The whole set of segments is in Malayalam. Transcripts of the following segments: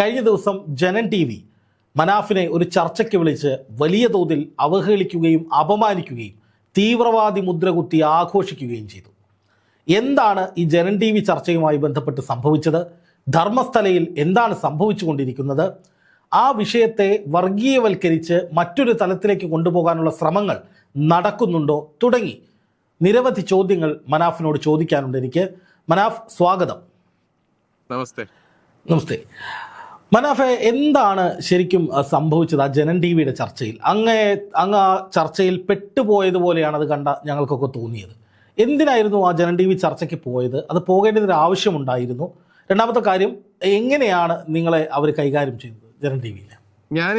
കഴിഞ്ഞ ദിവസം ജനൻ ടി വി മനാഫിനെ ഒരു ചർച്ചയ്ക്ക് വിളിച്ച് വലിയ തോതിൽ അവഹേളിക്കുകയും അപമാനിക്കുകയും തീവ്രവാദി മുദ്ര കുത്തി ആഘോഷിക്കുകയും ചെയ്തു. എന്താണ് ഈ ജനൻ ടി വി ചർച്ചയുമായി ബന്ധപ്പെട്ട് സംഭവിച്ചത്? ധർമ്മസ്ഥലയിൽ എന്താണ് സംഭവിച്ചുകൊണ്ടിരിക്കുന്നത്? ആ വിഷയത്തെ വർഗീയവൽക്കരിച്ച് മറ്റൊരു തലത്തിലേക്ക് കൊണ്ടുപോകാനുള്ള ശ്രമങ്ങൾ നടക്കുന്നുണ്ടോ? തുടങ്ങി. നിരവധി ചോദ്യങ്ങൾ മനാഫിനോട് ചോദിക്കാനുണ്ട് എനിക്ക്. മനാഫ് സ്വാഗതം. നമസ്തേ. നമസ്തേ. മനാഫെ എന്താണ് ശരിക്കും സംഭവിച്ചത് ആ ജനൻ ടി വിയുടെ ചർച്ചയിൽ? അങ്ങേ അങ്ങ് ആ ചർച്ചയിൽ പെട്ടുപോയതുപോലെയാണ് അത് കണ്ട ഞങ്ങൾക്കൊക്കെ തോന്നിയത്. എന്തിനായിരുന്നു ആ ജനൻ ടി വി ചർച്ചയ്ക്ക് പോയത്? അത് പോകേണ്ടതിന് ആവശ്യമുണ്ടായിരുന്നു. രണ്ടാമത്തെ കാര്യം എങ്ങനെയാണ് നിങ്ങളെ അവർ കൈകാര്യം ചെയ്തത് ജനൻ ടി വിയിൽ ഞാൻ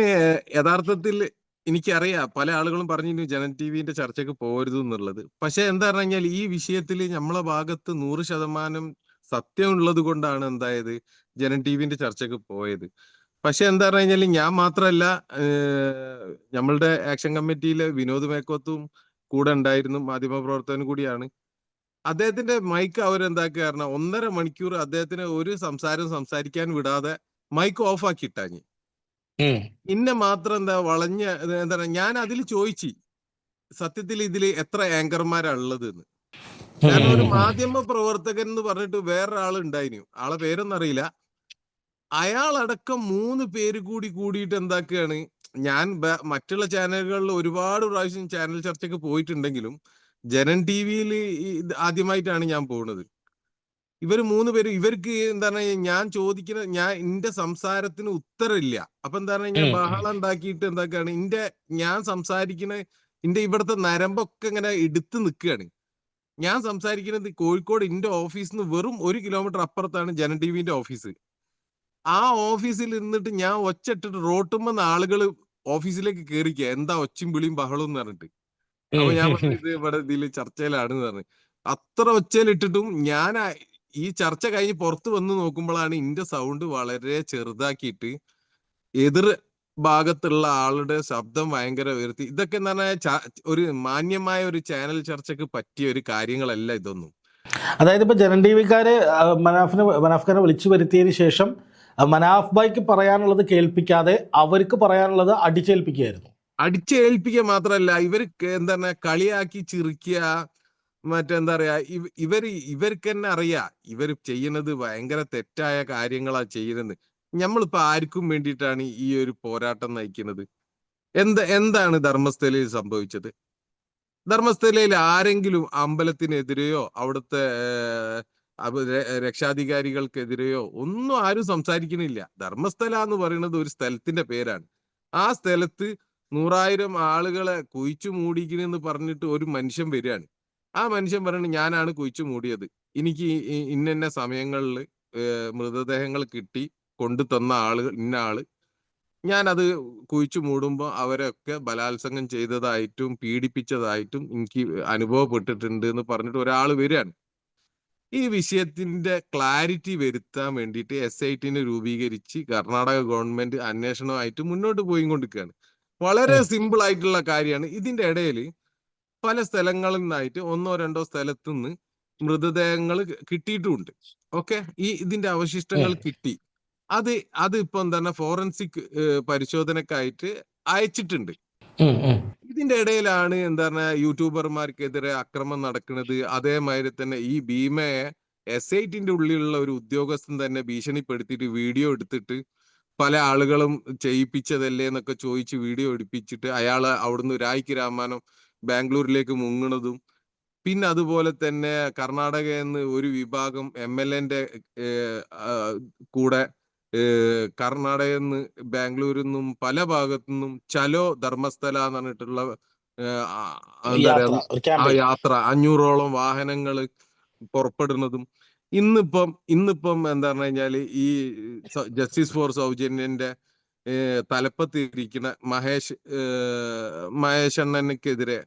യഥാർത്ഥത്തിൽ എനിക്കറിയാം പല ആളുകളും പറഞ്ഞു ജനൻ ടി വിന്റെ ചർച്ചയ്ക്ക് പോകരുത് എന്നുള്ളത് പക്ഷെ എന്താ പറഞ്ഞു കഴിഞ്ഞാൽ ഈ വിഷയത്തിൽ നമ്മളെ ഭാഗത്ത് നൂറ് ശതമാനം സത്യം ഉള്ളത് കൊണ്ടാണ് എന്തായത്? ജനൻ ടി വിന്റെ ചർച്ചയ്ക്ക് പോയത്. പക്ഷെ എന്താ പറഞ്ഞു കഴിഞ്ഞാൽ ഞാൻ മാത്രമല്ല നമ്മളുടെ ആക്ഷൻ കമ്മിറ്റിയിലെ വിനോദ് മേക്കോത്തും കൂടെ ഉണ്ടായിരുന്നു മാധ്യമപ്രവർത്തകനും കൂടിയാണ്. അദ്ദേഹത്തിന്റെ മൈക്ക് അവരെന്താക്കുക കാരണം ഒന്നര മണിക്കൂർ അദ്ദേഹത്തിന് ഒരു സംസാരം സംസാരിക്കാൻ വിടാതെ മൈക്ക് ഓഫ് ആക്കി ഇട്ടാഞ്ഞ് ഇന്നെ മാത്രം എന്താ വളഞ്ഞ എന്താ ഞാൻ അതിൽ ചോദിച്ചു സത്യത്തിൽ ഇതിൽ എത്ര ആങ്കർമാരാ ഉള്ളത് എന്ന് കാരണം ഒരു മാധ്യമ പ്രവർത്തകൻ എന്ന് പറഞ്ഞിട്ട് വേറൊരാൾ ഉണ്ടായിരുന്നു ആളെ പേരൊന്നും അറിയില്ല അയാളടക്കം മൂന്ന് പേര് കൂടി കൂടിയിട്ട് എന്താക്കുകയാണ് ഞാൻ മറ്റുള്ള ചാനലുകളിൽ ഒരുപാട് പ്രാവശ്യം ചാനൽ ചർച്ചയ്ക്ക് പോയിട്ടുണ്ടെങ്കിലും ജനൻ ടി വിയിൽ ആദ്യമായിട്ടാണ് ഞാൻ പോകുന്നത് ഇവർ മൂന്ന് പേര് ഇവർക്ക് എന്താണ് ഞാൻ ചോദിക്കുന്ന ഞാൻ എന്റെ സംസാരത്തിന് ഉത്തരമില്ല. അപ്പൊ എന്താണ് ഞാൻ. ബഹളം ഉണ്ടാക്കിയിട്ട് എന്താക്കാണ്? എന്റെ ഞാൻ സംസാരിക്കുന്ന എന്റെ ഇവിടുത്തെ നരമ്പൊക്കെ ഇങ്ങനെ എടുത്ത് നിൽക്കുകയാണ് ഞാൻ സംസാരിക്കുന്നത് കോഴിക്കോട് എന്റെ ഓഫീസിൽ നിന്ന് വെറും ഒരു കിലോമീറ്റർ അപ്പുറത്താണ് ജന ടി വിന്റെ ഓഫീസ്. ആ ഓഫീസിൽ നിന്നിട്ട് ഞാൻ ഒച്ചിട്ടിട്ട് റോട്ടുമെന്ന് ആളുകൾ ഓഫീസിലേക്ക് കയറിക്കുക എന്താ ഒച്ചും വിളിയും ബഹളവും എന്ന് പറഞ്ഞിട്ട്. അപ്പൊ ഞാൻ ഇവിടെ ഇതിൽ ചർച്ചയിലാണ് പറഞ്ഞു. അത്ര ഒച്ചയിലിട്ടിട്ടും ഞാൻ ഈ ചർച്ച കഴിഞ്ഞ് പുറത്ത് വന്ന് നോക്കുമ്പോഴാണ് ഇന്റെ സൗണ്ട് വളരെ ചെറുതാക്കിയിട്ട് എതിർ ഭാഗത്തുള്ള ആളുടെ ശബ്ദം ഭയങ്കര ഉയർത്തി. ഇതൊക്കെ എന്ന് പറഞ്ഞാൽ ഒരു മാന്യമായ ഒരു ചാനൽ ചർച്ചക്ക് പറ്റിയ ഒരു കാര്യങ്ങളല്ല ഇതൊന്നും. അതായത് ഇപ്പൊ ജനൻ ടി വിക്കാര് മനാഫിനെ മനാഫ്ഖാനെ വിളിച്ചു വരുത്തിയതിനു ശേഷം മനാഫ് ബായ്ക്ക് പറയാനുള്ളത് കേൾപ്പിക്കാതെ അവർക്ക് പറയാനുള്ളത് അടിച്ചേൽപ്പിക്കുകയായിരുന്നു. അടിച്ചേൽപ്പിക്കുക മാത്രമല്ല ഇവർ എന്താണ് കളിയാക്കി ചിരിക്കുക മറ്റെന്താ പറയാ ഇവർ ഇവർക്ക് തന്നെ അറിയാ ഇവർ ചെയ്യുന്നത് ഭയങ്കര തെറ്റായ കാര്യങ്ങളാ ചെയ്യുന്നത് നമ്മളിപ്പോ ആർക്കും വേണ്ടിയിട്ടാണ് ഈ ഒരു പോരാട്ടം നയിക്കുന്നത്? എന്ത് എന്താണ് ധർമ്മസ്ഥലയിൽ സംഭവിച്ചത്? ധർമ്മസ്ഥലയിൽ ആരെങ്കിലും അമ്പലത്തിനെതിരെയോ അവിടുത്തെ രക്ഷാധികാരികൾക്കെതിരെയോ ഒന്നും ആരും സംസാരിക്കണില്ല ധർമ്മസ്ഥല എന്ന് പറയുന്നത് ഒരു സ്ഥലത്തിന്റെ പേരാണ്. ആ സ്ഥലത്ത് നൂറായിരം ആളുകളെ കുഴിച്ചു മൂടിക്കണെന്ന് പറഞ്ഞിട്ട് ഒരു മനുഷ്യൻ വരികയാണ്. ആ മനുഷ്യൻ പറയുന്നത് ഞാനാണ് കുഴിച്ചു മൂടിയത്. എനിക്ക് ഇന്ന സമയങ്ങളിൽ മൃതദേഹങ്ങൾ കിട്ടി. കൊണ്ടു തന്ന ആളുകൾ ഇന്ന ആൾ. ഞാൻ അത് കുഴിച്ചു മൂടുമ്പോൾ അവരൊക്കെ ബലാത്സംഗം ചെയ്തതായിട്ടും പീഡിപ്പിച്ചതായിട്ടും എനിക്ക് അനുഭവപ്പെട്ടിട്ടുണ്ട് എന്ന് പറഞ്ഞിട്ട് ഒരാൾ വരികയാണ് ഈ വിഷയത്തിന്റെ ക്ലാരിറ്റി വരുത്താൻ വേണ്ടിയിട്ട് എസ് ഐ ടിനെ രൂപീകരിച്ച് കർണാടക ഗവൺമെന്റ് അന്വേഷണമായിട്ട് മുന്നോട്ട് പോയി പോയിക്കൊണ്ടിരിക്കുകയാണ്. വളരെ സിമ്പിൾ ആയിട്ടുള്ള കാര്യമാണ്. ഇതിന്റെ ഇടയിൽ പല സ്ഥലങ്ങളിൽ നിന്നായിട്ട് ഒന്നോ രണ്ടോ സ്ഥലത്തു നിന്ന് മൃതദേഹങ്ങൾ കിട്ടിയിട്ടുമുണ്ട്. ഓക്കെ? ഈ ഇതിന്റെ അവശിഷ്ടങ്ങൾ കിട്ടി. അത് അത് ഇപ്പൊ എന്താണ് ഫോറൻസിക് പരിശോധനക്കായിട്ട് അയച്ചിട്ടുണ്ട്. ഇതിന്റെ ഇടയിലാണ് എന്താ പറഞ്ഞ യൂട്യൂബർമാർക്കെതിരെ അക്രമം നടക്കുന്നത് അതേമാതിരി തന്നെ ഈ ഭീമയെ എസ് ഐ ടിന്റെ ഉള്ളിലുള്ള ഒരു ഉദ്യോഗസ്ഥൻ തന്നെ ഭീഷണിപ്പെടുത്തിയിട്ട് വീഡിയോ എടുത്തിട്ട് പല ആളുകളും ചെയ്യിപ്പിച്ചതല്ലേ എന്നൊക്കെ ചോദിച്ച് വീഡിയോ എടുപ്പിച്ചിട്ട് അയാൾ അവിടുന്ന് രായ്ക്ക് രാമാനം ബാംഗ്ലൂരിലേക്ക് മുങ്ങണതും പിന്നെ അതുപോലെ തന്നെ കർണാടകയിൽ നിന്ന് ഒരു വിഭാഗം എം എൽ എന്റെ കൂടെ കർണാടകയിൽ നിന്ന് ബാംഗ്ലൂരിൽ നിന്നും പല ഭാഗത്തു നിന്നും ചലോ ധർമ്മസ്ഥല എന്ന് പറഞ്ഞിട്ടുള്ള ആ, യാത്ര, അഞ്ഞൂറോളം വാഹനങ്ങൾ പുറപ്പെടുന്നതും. ഇന്നിപ്പം ഇന്നിപ്പം എന്താ പറഞ്ഞു കഴിഞ്ഞാൽ ഈ ജസ്റ്റിസ് ഫോർ സൗജന്യന്റെ തലപ്പത്തിരിക്കുന്ന മഹേഷ് മഹേഷ് അണ്ണനക്കെതിരെ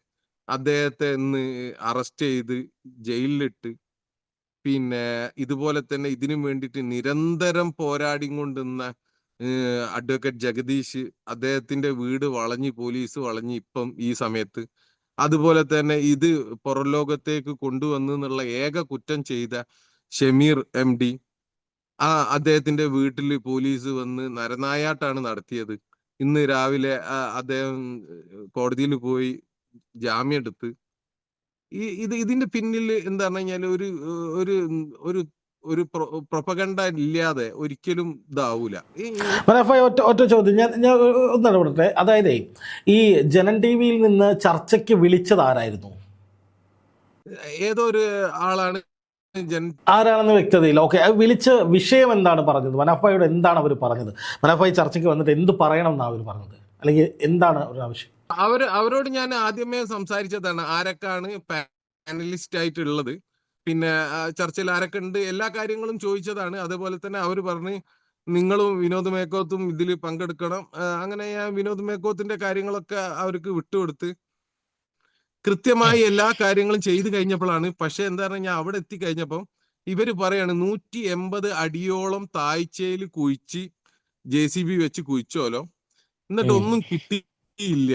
അദ്ദേഹത്തെ ഇന്ന് അറസ്റ്റ് ചെയ്ത് ജയിലിലിട്ട് പിന്നെ ഇതുപോലെ തന്നെ ഇതിനു വേണ്ടിയിട്ട് നിരന്തരം പോരാടി കൊണ്ടുന്ന അഡ്വക്കേറ്റ് ജഗദീഷ് അദ്ദേഹത്തിന്റെ വീട് വളഞ്ഞ് പോലീസ് വളഞ്ഞ് ഇപ്പം ഈ സമയത്ത്. അതുപോലെ തന്നെ ഇത് പുറം ലോകത്തേക്ക് കൊണ്ടുവന്നു എന്നുള്ള ഏക കുറ്റം ചെയ്ത ഷമീർ എം ഡി ആ അദ്ദേഹത്തിന്റെ വീട്ടിൽ പോലീസ് വന്ന് നരനായാട്ടാണ് നടത്തിയത്. ഇന്ന് രാവിലെ അദ്ദേഹം കോടതിയിൽ പോയി ജാമ്യം എടുത്ത് ഈ ഇത് ഇതിന്റെ പിന്നിൽ എന്താ പറഞ്ഞു കഴിഞ്ഞാൽ ഒരു ഒരു ഒരു ഒരു പ്രൊപ്പഗണ്ട ഇല്ലാതെ ഒരിക്കലും ഇതാവൂല. ഒറ്റ ഒറ്റ ചോദ്യം. ഞാൻ ഞാൻ ഒന്ന് ഇടപെടട്ടെ. അതായത് ഈ ജനൻ ടി വിയിൽ നിന്ന് ചർച്ചയ്ക്ക് വിളിച്ചത് ആരായിരുന്നു? ഏതോ ഒരു ആളാണ് ആരാണെന്ന് വ്യക്തതയില്ല. ഓക്കെ വിളിച്ച് വിഷയം എന്താണ് പറഞ്ഞത്? മനാഫായോട് എന്താണ് അവർ പറഞ്ഞത്? മനാഫായി ചർച്ചയ്ക്ക് വന്നിട്ട് എന്ത് പറയണം എന്നാണ് അവർ പറഞ്ഞത്? അല്ലെങ്കിൽ എന്താണ് ഒരു ആവശ്യം? അവർ അവരോട് ഞാൻ ആദ്യമേ സംസാരിച്ചതാണ് ആരൊക്കെയാണ് പാനലിസ്റ്റ് ആയിട്ടുള്ളത്. പിന്നെ ചർച്ചയിൽ ആരൊക്കെ ഉണ്ട് എല്ലാ കാര്യങ്ങളും ചോദിച്ചതാണ്. അതേപോലെ തന്നെ അവർ പറഞ്ഞ് നിങ്ങളും വിനോദ് മേക്കോത്തും ഇതിൽ പങ്കെടുക്കണം. അങ്ങനെ ഞാൻ വിനോദ് മേക്കോത്തിന്റെ കാര്യങ്ങളൊക്കെ അവർക്ക് വിട്ടുകൊടുത്ത് കൃത്യമായി എല്ലാ കാര്യങ്ങളും ചെയ്തു കഴിഞ്ഞപ്പോഴാണ് പക്ഷെ എന്താ പറഞ്ഞാൽ അവിടെ എത്തിക്കഴിഞ്ഞപ്പം ഇവർ പറയാണ് നൂറ്റി എൺപത് അടിയോളം താഴ്ചയിൽ കുഴിച്ച് ജെ സി ബി വെച്ച് കുഴിച്ചോലോ. എന്നിട്ട്. ഒന്നും കിട്ടിയില്ല.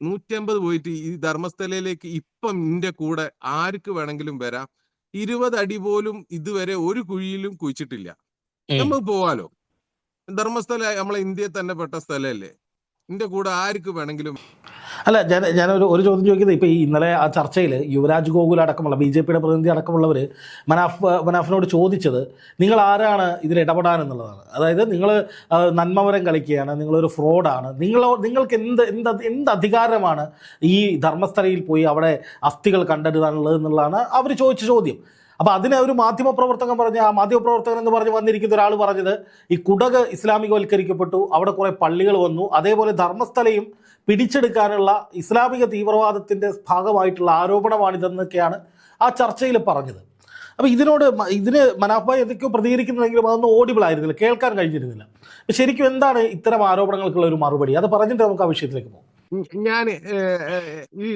നൂറ്റി അമ്പത് പോയിട്ട് ഈ ധർമ്മസ്ഥലയിലേക്ക് ഇപ്പം നിന്റെ കൂടെ ആർക്ക് വേണമെങ്കിലും വരാം. ഇരുപത് അടി പോലും ഇതുവരെ ഒരു കുഴിയിലും കുഴിച്ചിട്ടില്ല. നമുക്ക് പോവാലോ? ധർമ്മസ്ഥല നമ്മളെ ഇന്ത്യയിൽ തന്നെ പെട്ട സ്ഥലമല്ലേ? നിന്റെ കൂടെ ആർക്ക് വേണമെങ്കിലും അല്ല ഞാൻ ഞാനൊരു ഒരു ചോദ്യം ചോദിക്കുന്നത് ഇപ്പോൾ ഈ ഇന്നലെ ആ ചർച്ചയിൽ യുവരാജ് ഗോകുൽ അടക്കമുള്ള ബി ജെ പിയുടെ പ്രതിനിധി അടക്കമുള്ളവർ മനാഫ് മനാഫിനോട് ചോദിച്ചത് നിങ്ങൾ ആരാണ് ഇതിൽ ഇടപെടാൻ എന്നുള്ളതാണ് അതായത് നിങ്ങൾ നന്മവരം കളിക്കുകയാണ് നിങ്ങളൊരു ഫ്രോഡാണ് നിങ്ങൾ നിങ്ങൾക്ക് എന്ത് എന്ത് എന്ത് അധികാരമാണ് ഈ ധർമ്മസ്ഥലയിൽ പോയി അവിടെ അസ്ഥികൾ കണ്ടെടുത്താനുള്ളത് എന്നുള്ളതാണ് അവർ ചോദിച്ച ചോദ്യം. അപ്പോൾ അതിന് ഒരു മാധ്യമപ്രവർത്തകൻ പറഞ്ഞ ആ മാധ്യമപ്രവർത്തകൻ എന്ന് പറഞ്ഞ് വന്നിരിക്കുന്ന ഒരാൾ പറഞ്ഞത് ഈ കുടക് ഇസ്ലാമികവൽക്കരിക്കപ്പെട്ടു അവിടെ കുറേ പള്ളികൾ വന്നു അതേപോലെ ധർമ്മസ്ഥലയും പിടിച്ചെടുക്കാനുള്ള ഇസ്ലാമിക തീവ്രവാദത്തിന്റെ ഭാഗമായിട്ടുള്ള ആരോപണമാണിതെന്നൊക്കെയാണ് ആ ചർച്ചയിൽ പറഞ്ഞത്. അപ്പോൾ ഇതിനോട് ഇതിന് മനാഫായി എന്തൊക്കെയോ പ്രതികരിക്കുന്നുണ്ടെങ്കിലും അതൊന്നും ഓഡിബിൾ ആയിരുന്നില്ല കേൾക്കാൻ കഴിഞ്ഞിരുന്നില്ല. ശരിക്കും എന്താണ് ഇത്തരം ആരോപണങ്ങൾക്കുള്ള ഒരു മറുപടി? അത് പറഞ്ഞിട്ട് നമുക്ക് ആ വിഷയത്തിലേക്ക് പോകാം. ഞാൻ ഈ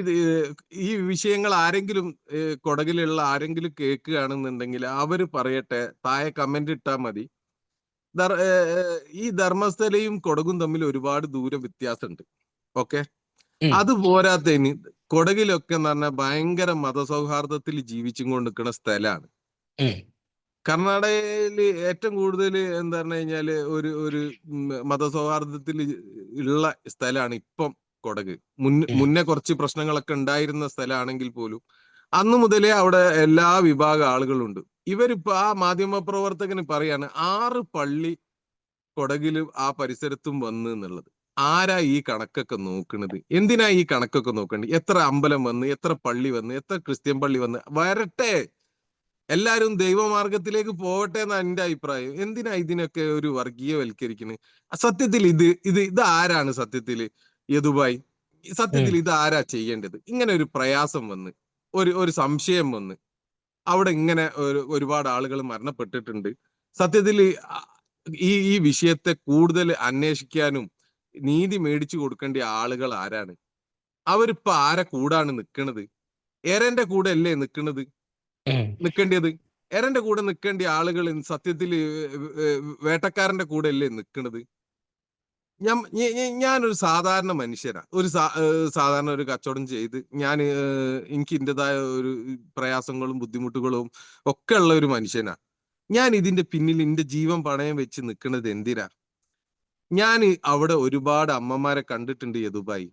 ഈ വിഷയങ്ങൾ ആരെങ്കിലും കൊടകിലുള്ള ആരെങ്കിലും കേൾക്കുകയാണെന്നുണ്ടെങ്കിൽ അവർ പറയട്ടെ താഴെ കമന്റ് ഇട്ടാ മതി. ഈ ധർമ്മസ്ഥലയും കൊടകും തമ്മിൽ ഒരുപാട് ദൂരം വ്യത്യാസമുണ്ട്. ഓക്കെ. അത് പോരാത്തതിന് കൊടകിലൊക്കെ എന്ന് പറഞ്ഞാൽ ഭയങ്കര മതസൗഹാർദ്ദത്തിൽ ജീവിച്ചും കൊണ്ടിരിക്കുന്ന സ്ഥലമാണ്. കർണാടകയിൽ ഏറ്റവും കൂടുതൽ എന്താ പറഞ്ഞു കഴിഞ്ഞാൽ ഒരു ഒരു മതസൗഹാർദ്ദത്തിൽ ഉള്ള സ്ഥലമാണ് ഇപ്പം. കൊടക്. മുന്നേ കുറച്ച് പ്രശ്നങ്ങളൊക്കെ ഉണ്ടായിരുന്ന സ്ഥലമാണെങ്കിൽ പോലും അന്നു മുതലേ അവിടെ എല്ലാ വിഭാഗ ആളുകളുണ്ട്. ഇവരിപ്പോ ആ മാധ്യമ പ്രവർത്തകന് പറയാണ് ആറ് പള്ളി കൊടകിലും ആ പരിസരത്തും വന്ന് എന്നുള്ളത്. ആരാ ഈ കണക്കൊക്കെ നോക്കുന്നത് എന്തിനാ ഈ കണക്കൊക്കെ നോക്കേണ്ടത് എത്ര അമ്പലം വന്ന് എത്ര പള്ളി വന്ന് എത്ര ക്രിസ്ത്യൻ പള്ളി വന്ന്? വരട്ടെ. എല്ലാവരും ദൈവമാർഗത്തിലേക്ക് പോകട്ടെ എന്നാണ് എന്റെ അഭിപ്രായം. എന്തിനാ ഇതിനൊക്കെ ഒരു വർഗീയവൽക്കരിക്കുന്നത് സത്യത്തിൽ ഇത് ഇത് ഇത് ആരാണ് സത്യത്തിൽ യദുബായി സത്യത്തിൽ ഇത് ആരാ ചെയ്യേണ്ടത്? ഇങ്ങനെ ഒരു പ്രയാസം വന്ന് ഒരു ഒരു സംശയം വന്ന് അവിടെ ഇങ്ങനെ ഒരു ഒരുപാട് ആളുകൾ മരണപ്പെട്ടിട്ടുണ്ട്. സത്യത്തിൽ ഈ ഈ വിഷയത്തെ കൂടുതൽ അന്വേഷിക്കാനും നീതി മേടിച്ചു കൊടുക്കേണ്ട ആളുകൾ ആരാണ്? അവരിപ്പോ ആരെ കൂടാണ് നിൽക്കുന്നത് എരന്റെ കൂടെ അല്ലേ നിൽക്കുന്നത് നിൽക്കേണ്ടത് എരന്റെ കൂടെ നിൽക്കേണ്ട ആളുകൾ സത്യത്തിൽ വേട്ടക്കാരന്റെ കൂടെ അല്ലേ നിൽക്കുന്നത് ഞാൻ ഞാനൊരു സാധാരണ മനുഷ്യനാ. ഒരു സാധാരണ ഒരു കച്ചവടം ചെയ്ത് ഞാൻ എനിക്ക് എന്റെതായ ഒരു പ്രയാസങ്ങളും ബുദ്ധിമുട്ടുകളും ഒക്കെ ഉള്ള ഒരു മനുഷ്യനാ. ഞാൻ ഇതിന്റെ പിന്നിൽ എന്റെ ജീവൻ പണയം വെച്ച് നിൽക്കുന്നത് എന്തിനാ? ഞാൻ അവിടെ ഒരുപാട് അമ്മമാരെ കണ്ടിട്ടുണ്ട് യദുബായി.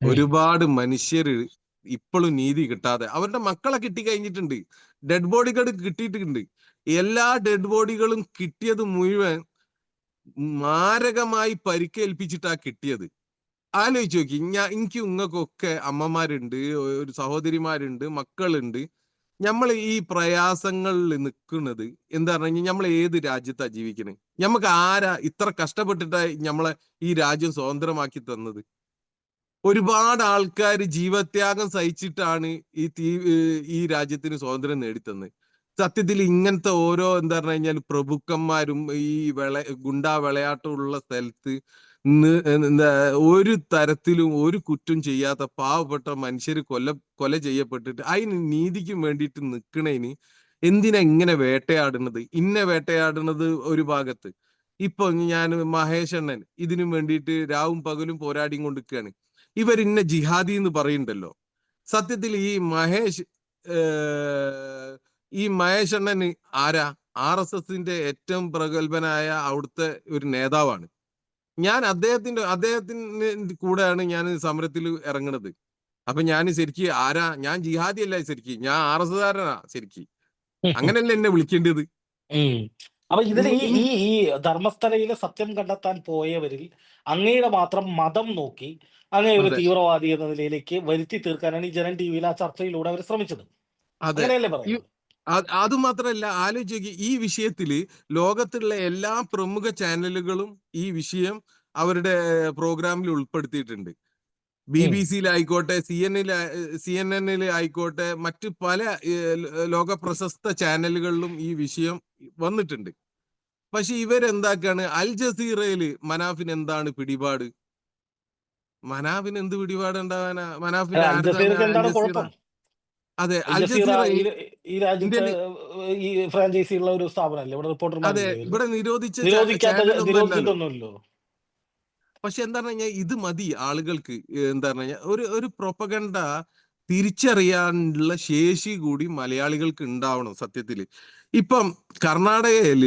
ഒരുപാട് മനുഷ്യർ ഇപ്പോഴും നീതി കിട്ടാതെ അവരുടെ മക്കളെ കിട്ടി കഴിഞ്ഞിട്ടുണ്ട് ഡെഡ് ബോഡികൾ കിട്ടിയിട്ടുണ്ട്. എല്ലാ ഡെഡ് ബോഡികളും കിട്ടിയത് മുഴുവൻ മാരകമായി പരിക്കേൽപ്പിച്ചിട്ടാ കിട്ടിയത്. ആലോചിച്ച് നോക്കി ഞാൻ എനിക്ക് ഉങ്ങൾക്കൊക്കെ അമ്മമാരുണ്ട് ഒരു സഹോദരിമാരുണ്ട് മക്കളുണ്ട്. നമ്മൾ ഈ പ്രയാസങ്ങളിൽ നിൽക്കുന്നത് എന്താ പറഞ്ഞു നമ്മൾ ഏത് രാജ്യത്താ ജീവിക്കുന്നത് നമുക്ക് ആരാ ഇത്ര കഷ്ടപ്പെട്ടിട്ടാ നമ്മളെ ഈ രാജ്യം സ്വതന്ത്രമാക്കി തന്നത്? ഒരുപാട് ആൾക്കാർ ജീവത്യാഗം സഹിച്ചിട്ടാണ് ഈ തീ ഈ രാജ്യത്തിന് സ്വാതന്ത്ര്യം നേടിത്തന്നത് സത്യത്തിൽ ഇങ്ങനത്തെ ഓരോ എന്താ പറഞ്ഞു കഴിഞ്ഞാൽ പ്രഭുക്കന്മാരും ഈ വിള ഗുണ്ടാ വിളയാട്ടമുള്ള സ്ഥലത്ത് എന്താ ഒരു തരത്തിലും ഒരു കുറ്റം ചെയ്യാത്ത പാവപ്പെട്ട മനുഷ്യർ കൊല കൊല ചെയ്യപ്പെട്ടിട്ട് അതിന് നീതിക്കും വേണ്ടിയിട്ട് നിൽക്കണേന് എന്തിനാ ഇങ്ങനെ വേട്ടയാടുന്നത്? ഇന്ന വേട്ടയാടുന്നത് ഒരു ഭാഗത്ത്. ഇപ്പൊ ഞാൻ മഹേഷ് മഹേഷണ്ണൻ ഇതിനു വേണ്ടിയിട്ട് രാവും പകലും പോരാടിയും കൊണ്ടിരിക്കുകയാണ് ഇവരിന്നെ ജിഹാദി എന്ന് പറയുന്നുണ്ടല്ലോ സത്യത്തിൽ ഈ മഹേഷ് ഈ മഹേഷ് അണ്ണൻ ആരാ? ആർ എസ് എസിന്റെ ഏറ്റവും പ്രഗത്ഭനായ അവിടുത്തെ ഒരു നേതാവാണ്. ഞാൻ അദ്ദേഹത്തിന്റെ അദ്ദേഹത്തിന്റെ കൂടെയാണ് ഞാൻ സമരത്തിൽ ഇറങ്ങുന്നത് അപ്പൊ ഞാൻ ശരിക്ക് ആരാ? ഞാൻ ജിഹാദി അല്ല ശരിക്ക്. ഞാൻ ആർ എസ് കാരനാ ശരിക്ക്. അങ്ങനെയല്ല എന്നെ വിളിക്കേണ്ടത്. അപ്പൊ ഇതിൽ ഈ ഈ ഈ ധർമ്മസ്ഥലയിലെ സത്യം കണ്ടെത്താൻ പോയവരിൽ അങ്ങയുടെ മാത്രം മതം നോക്കി അങ്ങേ ഒരു തീവ്രവാദി എന്ന നിലയിലേക്ക് വരുത്തി തീർക്കാനാണ് ഈ ജനൻ ടി വിയിൽ ആ ചർച്ചയിലൂടെ അവർ ശ്രമിച്ചത്. അങ്ങനെയല്ലേ പറയുന്നത്? അത് അത് മാത്രമല്ല ആലോചിക്കുക ഈ വിഷയത്തിൽ ലോകത്തുള്ള എല്ലാ പ്രമുഖ ചാനലുകളും ഈ വിഷയം അവരുടെ പ്രോഗ്രാമിൽ ഉൾപ്പെടുത്തിയിട്ടുണ്ട്. ബി. ബി സിയിലായിക്കോട്ടെ സി എൻ സി എൻ എന്നിൽ ആയിക്കോട്ടെ മറ്റ് പല ലോക പ്രശസ്ത ചാനലുകളിലും ഈ വിഷയം വന്നിട്ടുണ്ട്. പക്ഷെ ഇവരെന്താക്കാണ്? അൽ ജസീറയിൽ മനാഫിന് എന്താണ് പിടിപാട്? മനാഫിന് എന്ത് പിടിപാട് ഉണ്ടാവാനാ മനാഫിന് അതെ അൽ ജസീറ ജസീറ ഈ ഈ- ഈ രാജ്യത്ത് ഇന്ത്യയിൽ- ഈ ഫ്രാഞ്ചൈസി ഉള്ള ഒരു സ്ഥാപനമല്ലേ? ഇവിടെ അതെ ഇവിടെ നിരോധിച്ച നിരോധിക്കാത്ത ചാനലൊന്നും അല്ലല്ലോ നിരോധിച്ചിട്ടൊന്നുമില്ലല്ലോ. പക്ഷെ എന്താ പറഞ്ഞാൽ ഇത് മതി ആളുകൾക്ക് എന്താ പറഞ്ഞാൽ ഒരു ഒരു പ്രൊപ്പഗണ്ട തിരിച്ചറിയാനുള്ള ശേഷി കൂടി മലയാളികൾക്ക് ഉണ്ടാവണം സത്യത്തിൽ ഇപ്പം കർണാടകയിൽ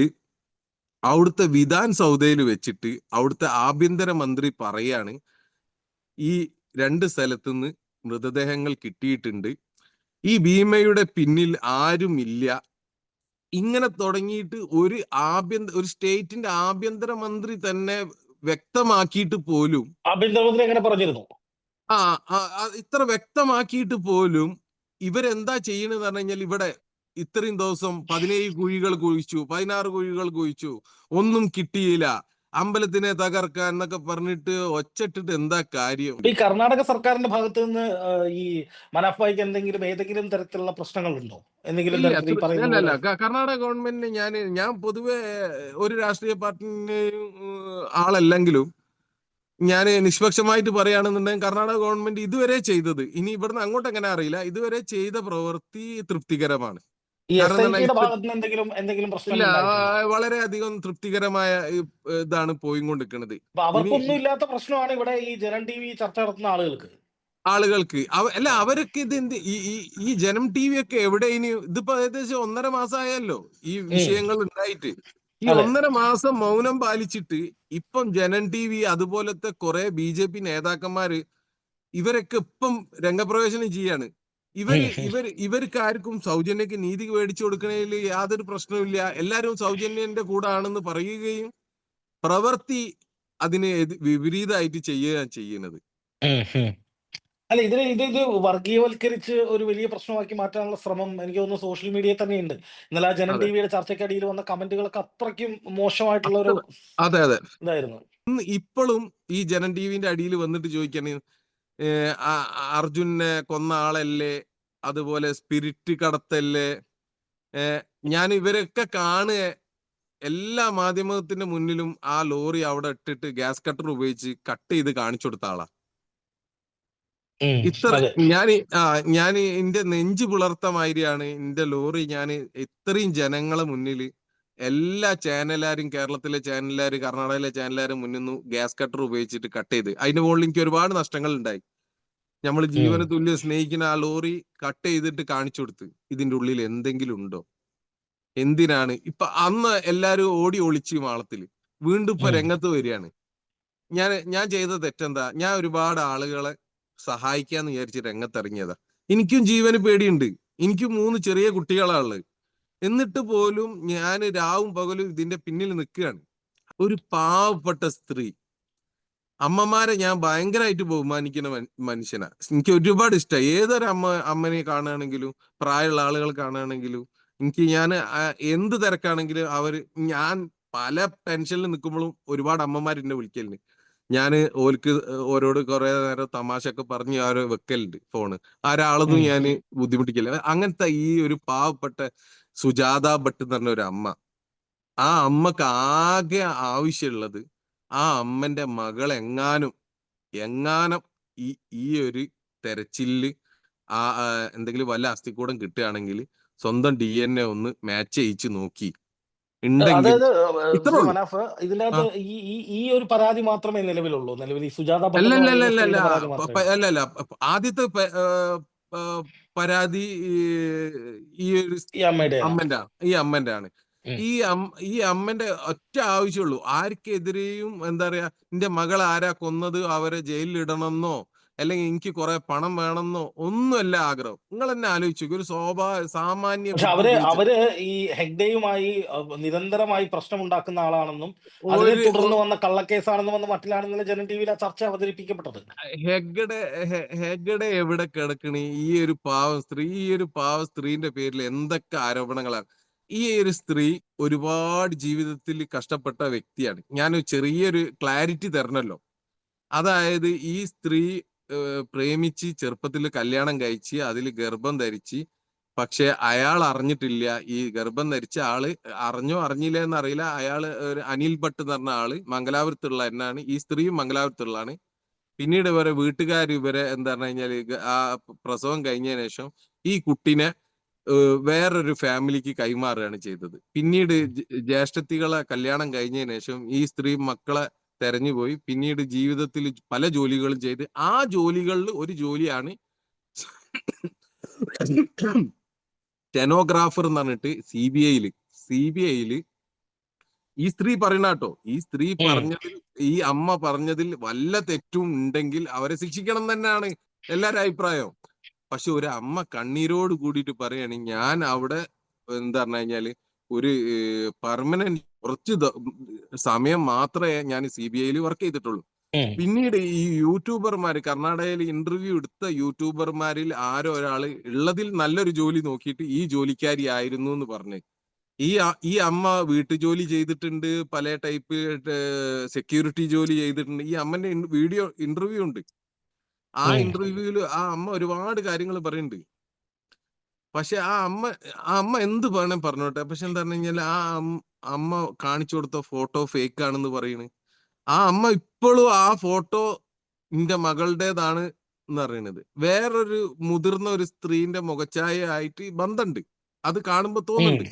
അവിടുത്തെ വിധാൻ സൗദയിൽ വെച്ചിട്ട് അവിടുത്തെ ആഭ്യന്തര മന്ത്രി പറയാണ് ഈ രണ്ട് സ്ഥലത്തുനിന്ന് മൃതദേഹങ്ങൾ കിട്ടിയിട്ടുണ്ട്. ഈ ഭീമയുടെ പിന്നിൽ ആരുമില്ല. ഇങ്ങനെ തുടങ്ങിയിട്ട് ഒരു ആഭ്യന്തര ഒരു സ്റ്റേറ്റിന്റെ ആഭ്യന്തര മന്ത്രി തന്നെ വ്യക്തമാക്കിയിട്ട് പോലും ആഭ്യന്തരമന്ത്രി എങ്ങനെ പറഞ്ഞിരുന്നു? ആ ഇത്ര വ്യക്തമാക്കിയിട്ട് പോലും ഇവരെന്താ ചെയ്യണെന്ന് പറഞ്ഞു കഴിഞ്ഞാൽ ഇവിടെ ഇത്രയും ദിവസം പതിനേഴ് കുഴികൾ കുഴിച്ചു പതിനാറ് കുഴികൾ കുഴിച്ചു ഒന്നും കിട്ടിയില്ല. അമ്പലത്തിനെ തകർക്കാൻ എന്നൊക്കെ പറഞ്ഞിട്ട് ഒച്ചട്ടിട്ട് എന്താ കാര്യം? ഈ കർണാടക സർക്കാരിന്റെ ഭാഗത്ത് നിന്ന് ഈ മനാഫായിക്ക് എന്തെങ്കിലും ഏതെങ്കിലും തരത്തിലുള്ള പ്രശ്നങ്ങളുണ്ടോ? എന്തെങ്കിലും കർണാടക ഗവൺമെന്റിന് ഞാൻ ഞാൻ പൊതുവെ ഒരു രാഷ്ട്രീയ പാർട്ടിന്റെയും ആളല്ലെങ്കിലും ഞാൻ നിഷ്പക്ഷമായിട്ട് പറയുകയാണെന്നുണ്ടെങ്കിൽ കർണാടക ഗവൺമെന്റ് ഇതുവരെ ചെയ്തത് ഇനി ഇവിടുന്ന് അങ്ങോട്ട് എങ്ങനെ അറിയില്ല ഇതുവരെ ചെയ്ത പ്രവൃത്തി തൃപ്തികരമാണ്. ഇല്ല വളരെ അധികം തൃപ്തികരമായ ഇതാണ് പോയിക്കൊണ്ടിരിക്കുന്നത് അവർക്കൊന്നും ഇല്ലാത്ത പ്രശ്നമാണ് ഇവിടെ ഈ ജനം ടി വി ചർച്ച നടത്തുന്ന ആളുകൾക്ക്. ആളുകൾക്ക്. അല്ല അവരൊക്കെ ഇത് എന്ത് ഈ ജനം ടി വി ഒക്കെ എവിടെ ഇനി ഇതിപ്പോ ഏകദേശം ഒന്നര മാസമായല്ലോ ഈ വിഷയങ്ങൾ ഉണ്ടായിട്ട്. ഈ. ഒന്നര മാസം മൗനം പാലിച്ചിട്ട് ഇപ്പം ജനൻ ടി വി അതുപോലത്തെ കുറെ ബി ജെ പി നേതാക്കന്മാര് ഇവരൊക്കെ ഇപ്പം രംഗപ്രവേശനം ചെയ്യാണ്. ഇവർ. ഇവർ ഇവർക്ക് ആർക്കും സൗജന്യക്ക് നീതി മേടിച്ചു കൊടുക്കണതിൽ യാതൊരു പ്രശ്നവുമില്ല. എല്ലാവരും സൗജന്യന്റെ കൂടെ ആണെന്ന് പറയുകയും പ്രവൃത്തി അതിന് വിപരീതമായിട്ട് ചെയ്യുകയാണ് ചെയ്യുന്നത്. അല്ല ഇതിനെ ഇത് ഇത് വർഗീയവൽക്കരിച്ച് ഒരു വലിയ പ്രശ്നമാക്കി മാറ്റാനുള്ള ശ്രമം എനിക്ക് തോന്നുന്നു സോഷ്യൽ മീഡിയയിൽ തന്നെയുണ്ട്. ഇന്നലെ ആ ജനൻ ടിവിയുടെ ചർച്ചയ്ക്കടിയിൽ വന്ന കമന്റുകളൊക്കെ അത്രയ്ക്കും മോശമായിട്ടുള്ള ഒരു അതെ അതെ. ഇതായിരുന്നു. ഇപ്പോഴും ഈ ജനൻ ടിവിന്റെ അടിയിൽ വന്നിട്ട് ചോദിക്കാണ് അർജുനെ കൊന്ന ആളല്ലേ? അതുപോലെ സ്പിരിറ്റ് കടത്തല്ലേ? ഞാൻ ഇവരൊക്കെ കാണുക. എല്ലാ മാധ്യമത്തിന്റെ മുന്നിലും ആ ലോറി അവിടെ ഇട്ടിട്ട് ഗ്യാസ് കട്ടർ ഉപയോഗിച്ച് കട്ട് ചെയ്ത് കാണിച്ചു കൊടുത്ത ആളാ. ഇത്ര ഞാൻ ആ ഞാൻ എന്റെ നെഞ്ചു പുലർത്ത മാതിരിയാണ് എന്റെ ലോറി ഞാൻ ഇത്രയും ജനങ്ങളെ മുന്നിൽ എല്ലാ ചാനലുകാരും കേരളത്തിലെ ചാനലുകാർ കർണാടകയിലെ ചാനലുകാരും മുന്നിൽ നിന്ന് ഗ്യാസ് കട്ടർ ഉപയോഗിച്ചിട്ട് കട്ട് ചെയ്ത്. അതിന്റെ മുകളിൽ എനിക്ക് ഒരുപാട് നഷ്ടങ്ങൾ ഉണ്ടായി. നമ്മൾ ജീവന തുല്യം സ്നേഹിക്കുന്ന ആ ലോറി കട്ട് ചെയ്തിട്ട് കാണിച്ചു കൊടുത്ത്. ഇതിന്റെ ഉള്ളിൽ എന്തെങ്കിലും ഉണ്ടോ? എന്തിനാണ്? ഇപ്പൊ അന്ന് എല്ലാരും ഓടി ഒളിച്ച് മാളത്തിൽ. വീണ്ടും ഇപ്പൊ രംഗത്ത് വരികയാണ്. ഞാൻ ഞാൻ ചെയ്ത തെറ്റെന്താ? ഞാൻ ഒരുപാട് ആളുകളെ സഹായിക്കാന്ന് വിചാരിച്ച് രംഗത്തിറങ്ങിയതാ. എനിക്കും ജീവന് പേടിയുണ്ട്. എനിക്കും മൂന്ന് ചെറിയ കുട്ടികളാണ് ഉള്ളത്. എന്നിട്ട് പോലും ഞാൻ രാവും പകലും ഇതിന്റെ പിന്നിൽ നിൽക്കുകയാണ്. ഒരു പാവപ്പെട്ട സ്ത്രീ. അമ്മമാരെ ഞാൻ ഭയങ്കരമായിട്ട് ബഹുമാനിക്കുന്ന മനുഷ്യനാ. എനിക്ക് ഒരുപാട് ഇഷ്ടമാണ് ഏതൊരു അമ്മ അമ്മനെ കാണുകയാണെങ്കിലും പ്രായമുള്ള ആളുകൾ കാണുകയാണെങ്കിലും എനിക്ക് ഞാൻ എന്ത് തിരക്കാണെങ്കിലും അവർ ഞാൻ പല പെൻഷനിൽ നിൽക്കുമ്പോഴും ഒരുപാട് അമ്മമാർ എന്നെ വിളിക്കലുണ്ട്. ഞാൻ ഓൽക്ക് ഓരോട് കുറെ നേരം തമാശ ഒക്കെ പറഞ്ഞ് അവരെ വെക്കലുണ്ട് ഫോണ്. ആരാളൊന്നും ഞാൻ ബുദ്ധിമുട്ടിക്കില്ല. അങ്ങനത്തെ ഈ ഒരു പാവപ്പെട്ട സുജാത ഭട്ട് എന്ന് പറഞ്ഞ ഒരു അമ്മ. ആ അമ്മയ്ക്ക് ആകെ ആവശ്യമുള്ളത് ആ അമ്മന്റെ മകൾ എങ്ങാനും എങ്ങാനും ഈ ഈ ഒരു തെരച്ചിലിൽ ആ എന്തെങ്കിലും വല്ല അസ്ഥിക്കൂടം കിട്ടുകയാണെങ്കിൽ സ്വന്തം ഡി എൻ എ ഒന്ന് മാച്ച് ചെയ്യിച്ച് നോക്കി. അല്ലല്ല അതായത് മനാഫ് ഇതിനകത്ത് ഈ ഈ ഒരു പരാതി മാത്രമേ നിലവിലുള്ളൂ. നിലവിൽ ഈ സുജാത ഭട്ട് അല്ല എന്ന് അല്ല അല്ല പറയുന്ന അല്ല സ്ത്രീയുടെ അല്ല പരാതി പ- മാത്രമേ പ- ഉള്ളൂ. അല്ല അല്ല പ- ആദ്യത്തെ പരാതി ഈ- ഒരു അമ്മന്റെ ഈ അമ്മന്റെ ആണ്. ഈ അമ്മ ഈ അമ്മന്റെ ഒറ്റ ആവശ്യമുള്ളൂ. ആർക്കെതിരെയും എന്താ പറയാ എന്റെ മകൾ ആരാ കൊന്നത്? അവരെ ജയിലിൽ ഇടണമെന്നോ അല്ലെങ്കിൽ എനിക്ക് കുറെ പണം വേണമെന്നോ ഒന്നുമല്ല ആഗ്രഹം. നിങ്ങൾ എന്നെ ആലോചിച്ചു ഒരു സ്വാഭാവിക സാമാന്യ അവർ അവർ ഈ ഹെഗ്ഡയുമായി നിരന്തരമായി പ്രശ്നമുണ്ടാക്കുന്ന ആളാണെന്നും അതിനെ തുടർന്ന് വന്ന കള്ളക്കേസാണെന്നും വന്ന മറ്റിലാണെന്നുള്ള ജനം ടി വിയിലെ ആ ചർച്ച അവതരിപ്പിക്കപ്പെട്ടത്. ഹെഗ്ഡെ ഹെഗ്ഡെ എവിടെ കിടക്കണി? ഈ ഒരു പാവം സ്ത്രീ ഈ ഒരു പാവ സ്ത്രീന്റെ പേരിൽ എന്തൊക്കെ ആരോപണങ്ങളാണ്? ഈ ഒരു സ്ത്രീ ഒരുപാട് ജീവിതത്തിൽ കഷ്ടപ്പെട്ട വ്യക്തിയാണ്. ഞാൻ ചെറിയൊരു ക്ലാരിറ്റി തരണല്ലോ. അതായത് ഈ സ്ത്രീ പ്രേമിച്ച് ചെറുപ്പത്തിൽ കല്യാണം കഴിച്ച് അതിൽ ഗർഭം ധരിച്ച് പക്ഷെ അയാൾ അറിഞ്ഞിട്ടില്ല. ഈ ഗർഭം ധരിച്ച ആൾ അറിഞ്ഞോ അറിഞ്ഞില്ല എന്നറിയില്ല അയാൾ ഒരു അനിൽ ഭട്ട് എന്ന് പറഞ്ഞ ആൾ മംഗലാപുരത്തുള്ള എന്നാണ്. ഈ സ്ത്രീയും മംഗലാപുരത്തുള്ളതാണ്. പിന്നീട് ഇവരെ വീട്ടുകാർ ഇവരെ എന്താ പറഞ്ഞു കഴിഞ്ഞാൽ ആ പ്രസവം കഴിഞ്ഞതിന് ശേഷം ഈ കുട്ടിനെ വേറൊരു ഫാമിലിക്ക് കൈമാറുകയാണ് ചെയ്തത്. പിന്നീട് ജ്യേഷ്ഠത്തികളെ കല്യാണം കഴിഞ്ഞതിന് ശേഷം ഈ സ്ത്രീ മക്കളെ തെരഞ്ഞുപോയി പിന്നീട് ജീവിതത്തിൽ പല ജോലികളും ചെയ്ത് ആ ജോലികളിൽ ഒരു ജോലിയാണ് സ്റ്റെനോഗ്രാഫർ എന്ന് പറഞ്ഞിട്ട് സി ബി ഐയിൽ. സി ബി ഐയിൽ ഈ സ്ത്രീ പറയണ കേട്ടോ. ഈ സ്ത്രീ. പറഞ്ഞതിൽ ഈ അമ്മ പറഞ്ഞതിൽ വല്ല തെറ്റും ഉണ്ടെങ്കിൽ അവരെ ശിക്ഷിക്കണം തന്നെയാണ് എല്ലാരും അഭിപ്രായം. പക്ഷെ ഒരു അമ്മ കണ്ണീരോട് കൂടിയിട്ട് പറയുകയാണെങ്കിൽ ഞാൻ അവിടെ എന്താ പറഞ്ഞു കഴിഞ്ഞാൽ ഒരു പെർമനന്റ് കുറച്ച് സമയം മാത്രമേ ഞാൻ സി ബി ഐയിൽ വർക്ക് ചെയ്തിട്ടുള്ളൂ. പിന്നീട് ഈ യൂട്യൂബർമാർ കർണാടകയിൽ ഇന്റർവ്യൂ എടുത്ത യൂട്യൂബർമാരിൽ ആരോ ഒരാൾ ഉള്ളതിൽ നല്ലൊരു ജോലി നോക്കിയിട്ട് ഈ ജോലിക്കാരി ആയിരുന്നു എന്ന് പറഞ്ഞു. ഈ ഈ അമ്മ വീട്ടു ജോലി ചെയ്തിട്ടുണ്ട് പല ടൈപ്പ് സെക്യൂരിറ്റി ജോലി ചെയ്തിട്ടുണ്ട്. ഈ അമ്മന്റെ വീഡിയോ ഇന്റർവ്യൂ ഉണ്ട്. ആ. ഇന്റർവ്യൂവിൽ ആ അമ്മ ഒരുപാട് കാര്യങ്ങൾ പറയുന്നുണ്ട്. പക്ഷെ ആ അമ്മ ആ അമ്മ എന്ത് വേണേ പറഞ്ഞോട്ടെ. പക്ഷെ എന്താ പറഞ്ഞു കഴിഞ്ഞാൽ ആ അമ്മ കാണിച്ചു കൊടുത്ത ഫോട്ടോ ഫേക്ക് ആണെന്ന് പറയുന്നു ആ അമ്മ ഇപ്പോഴും ആ ഫോട്ടോ എന്റെ മകളുടേതാണ് എന്ന് പറയുന്നത് വേറൊരു മുതിർന്ന ഒരു സ്ത്രീന്റെ മുഖച്ഛായ ആയിട്ട് ബന്ധമുണ്ട് അത് കാണുമ്പോ തോന്നുന്നുണ്ട്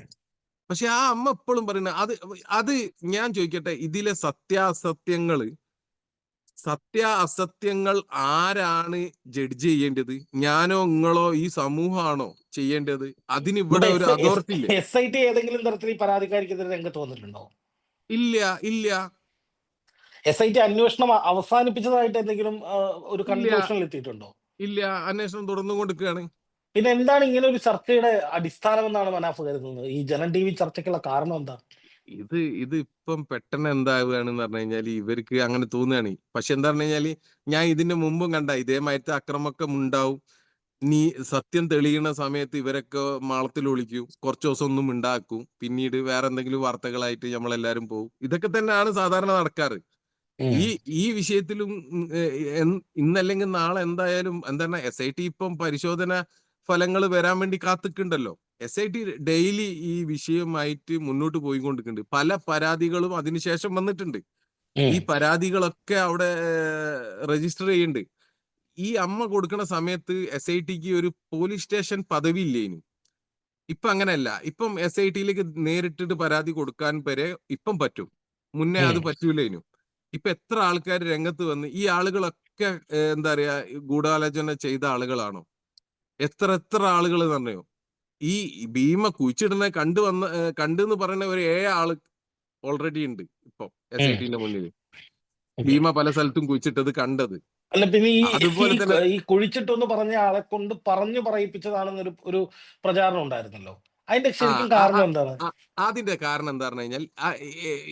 പക്ഷെ ആ അമ്മ എപ്പോഴും പറയുന്നത് അത് അത് ഞാൻ ചോദിക്കട്ടെ ഇതിലെ സത്യാസത്യങ്ങൾ സത്യ അസത്യങ്ങൾ ആരാണ് ജഡ്ജ് ചെയ്യേണ്ടത്? ഞാനോ നിങ്ങളോ ഈ സമൂഹമാണോ ചെയ്യേണ്ടത്? അതിന് ഇവിടെ ഒരു അതോറിറ്റി ഇല്ല? എസ് ഐ ടി ഏതെങ്കിലും തരത്തിൽ തോന്നിട്ടുണ്ടോ പരാതിക്കാരിക്കെതിരെ രംഗത്ത് വന്നിട്ടുണ്ടോ? ഇല്ല ഇല്ല. എസ് ഐ ടി അന്വേഷണം അവസാനിപ്പിച്ചതായിട്ട് എന്തെങ്കിലും ഒരു കൺക്ലൂഷനിൽ എത്തിയിട്ടുണ്ടോ? ഇല്ല അന്വേഷണം തുടർന്നു കൊടുക്കുകയാണ് പിന്നെ എന്താണ് ഇങ്ങനെ ഒരു ചർച്ചയുടെ അടിസ്ഥാനം എന്നാണ് മനാഫ് കരുതുന്നത്? ഈ ജനൻ ടി വി ചർച്ചയ്ക്കുള്ള കാരണം എന്താ? ഇത് ഇത് ഇപ്പം പെട്ടെന്ന് എന്താവുകയാണെന്ന് പറഞ്ഞു കഴിഞ്ഞാൽ ഇവർക്ക് അങ്ങനെ തോന്നുകയാണ്. പക്ഷെ എന്താ പറഞ്ഞു കഴിഞ്ഞാൽ ഞാൻ ഇതിന്റെ മുമ്പും കണ്ട ഇതേമായിട്ട് അക്രമമൊക്കെ ഉണ്ടാവും. നീ സത്യം തെളിയുന്ന സമയത്ത് ഇവരൊക്കെ മാളത്തിൽ ഒളിക്കും. കുറച്ച് ദിവസം ഒന്നും ഉണ്ടാക്കും പിന്നീട് വേറെ എന്തെങ്കിലും വാർത്തകളായിട്ട് നമ്മളെല്ലാരും പോകും ഇതൊക്കെ തന്നെയാണ് സാധാരണ നടക്കാറ്. ഈ ഈ വിഷയത്തിലും ഇന്നല്ലെങ്കിൽ നാളെ എന്തായാലും എന്താണ് എസ് ഐ ടി ഇപ്പം പരിശോധന ഫലങ്ങൾ വരാൻ വേണ്ടി കാത്തിക്കുണ്ടല്ലോ എസ് ഐ ടി ഡെയിലി ഈ വിഷയമായിട്ട് മുന്നോട്ട് പോയിക്കൊണ്ടിരിക്കുന്നുണ്ട്. പല പരാതികളും അതിനുശേഷം വന്നിട്ടുണ്ട്. ഈ പരാതികളൊക്കെ അവിടെ രജിസ്റ്റർ ചെയ്യുന്നുണ്ട്. ഈ അമ്മ കൊടുക്കുന്ന സമയത്ത് എസ് ഐ ടിക്ക് ഒരു പോലീസ് സ്റ്റേഷൻ പദവി ഇല്ലേനു ഇപ്പൊ അങ്ങനെയല്ല. ഇപ്പം എസ് ഐ ടിയിലേക്ക് നേരിട്ടിട്ട് പരാതി കൊടുക്കാൻ വരെ ഇപ്പം പറ്റും. മുന്നേ അത്. പറ്റൂലേനു ഇപ്പൊ എത്ര ആൾക്കാർ രംഗത്ത് വന്ന് ഈ ആളുകളൊക്കെ എന്താ പറയാ ഗൂഢാലോചന ചെയ്ത ആളുകളാണോ? എത്ര എത്ര ആളുകൾ തന്നെയോ ഈ ഭീമ കുഴിച്ചിടുന്ന കണ്ടു വന്ന കണ്ടു എന്ന് പറയുന്ന ഒരു ഏഴ് ആൾ ഓൾറെഡി ഉണ്ട് ഇപ്പൊ എസ് ഐ ടിന്റെ മുന്നിൽ ഭീമ പല സ്ഥലത്തും കുഴിച്ചിട്ടത് കണ്ടത്. അല്ല പിന്നെ ഈ ഈ- കുഴിച്ചിട്ടു എന്ന് പറഞ്ഞ ആളെ കൊണ്ട് പറഞ്ഞു പറയിപ്പിച്ചതാണെന്നൊരു ഒരു പ്രചാരണം ഉണ്ടായിരുന്നല്ലോ? അതിന്റെ ശരിക്കും കാരണം എന്താണ്? അതിന്റെ കാരണം എന്താ പറഞ്ഞു കഴിഞ്ഞാൽ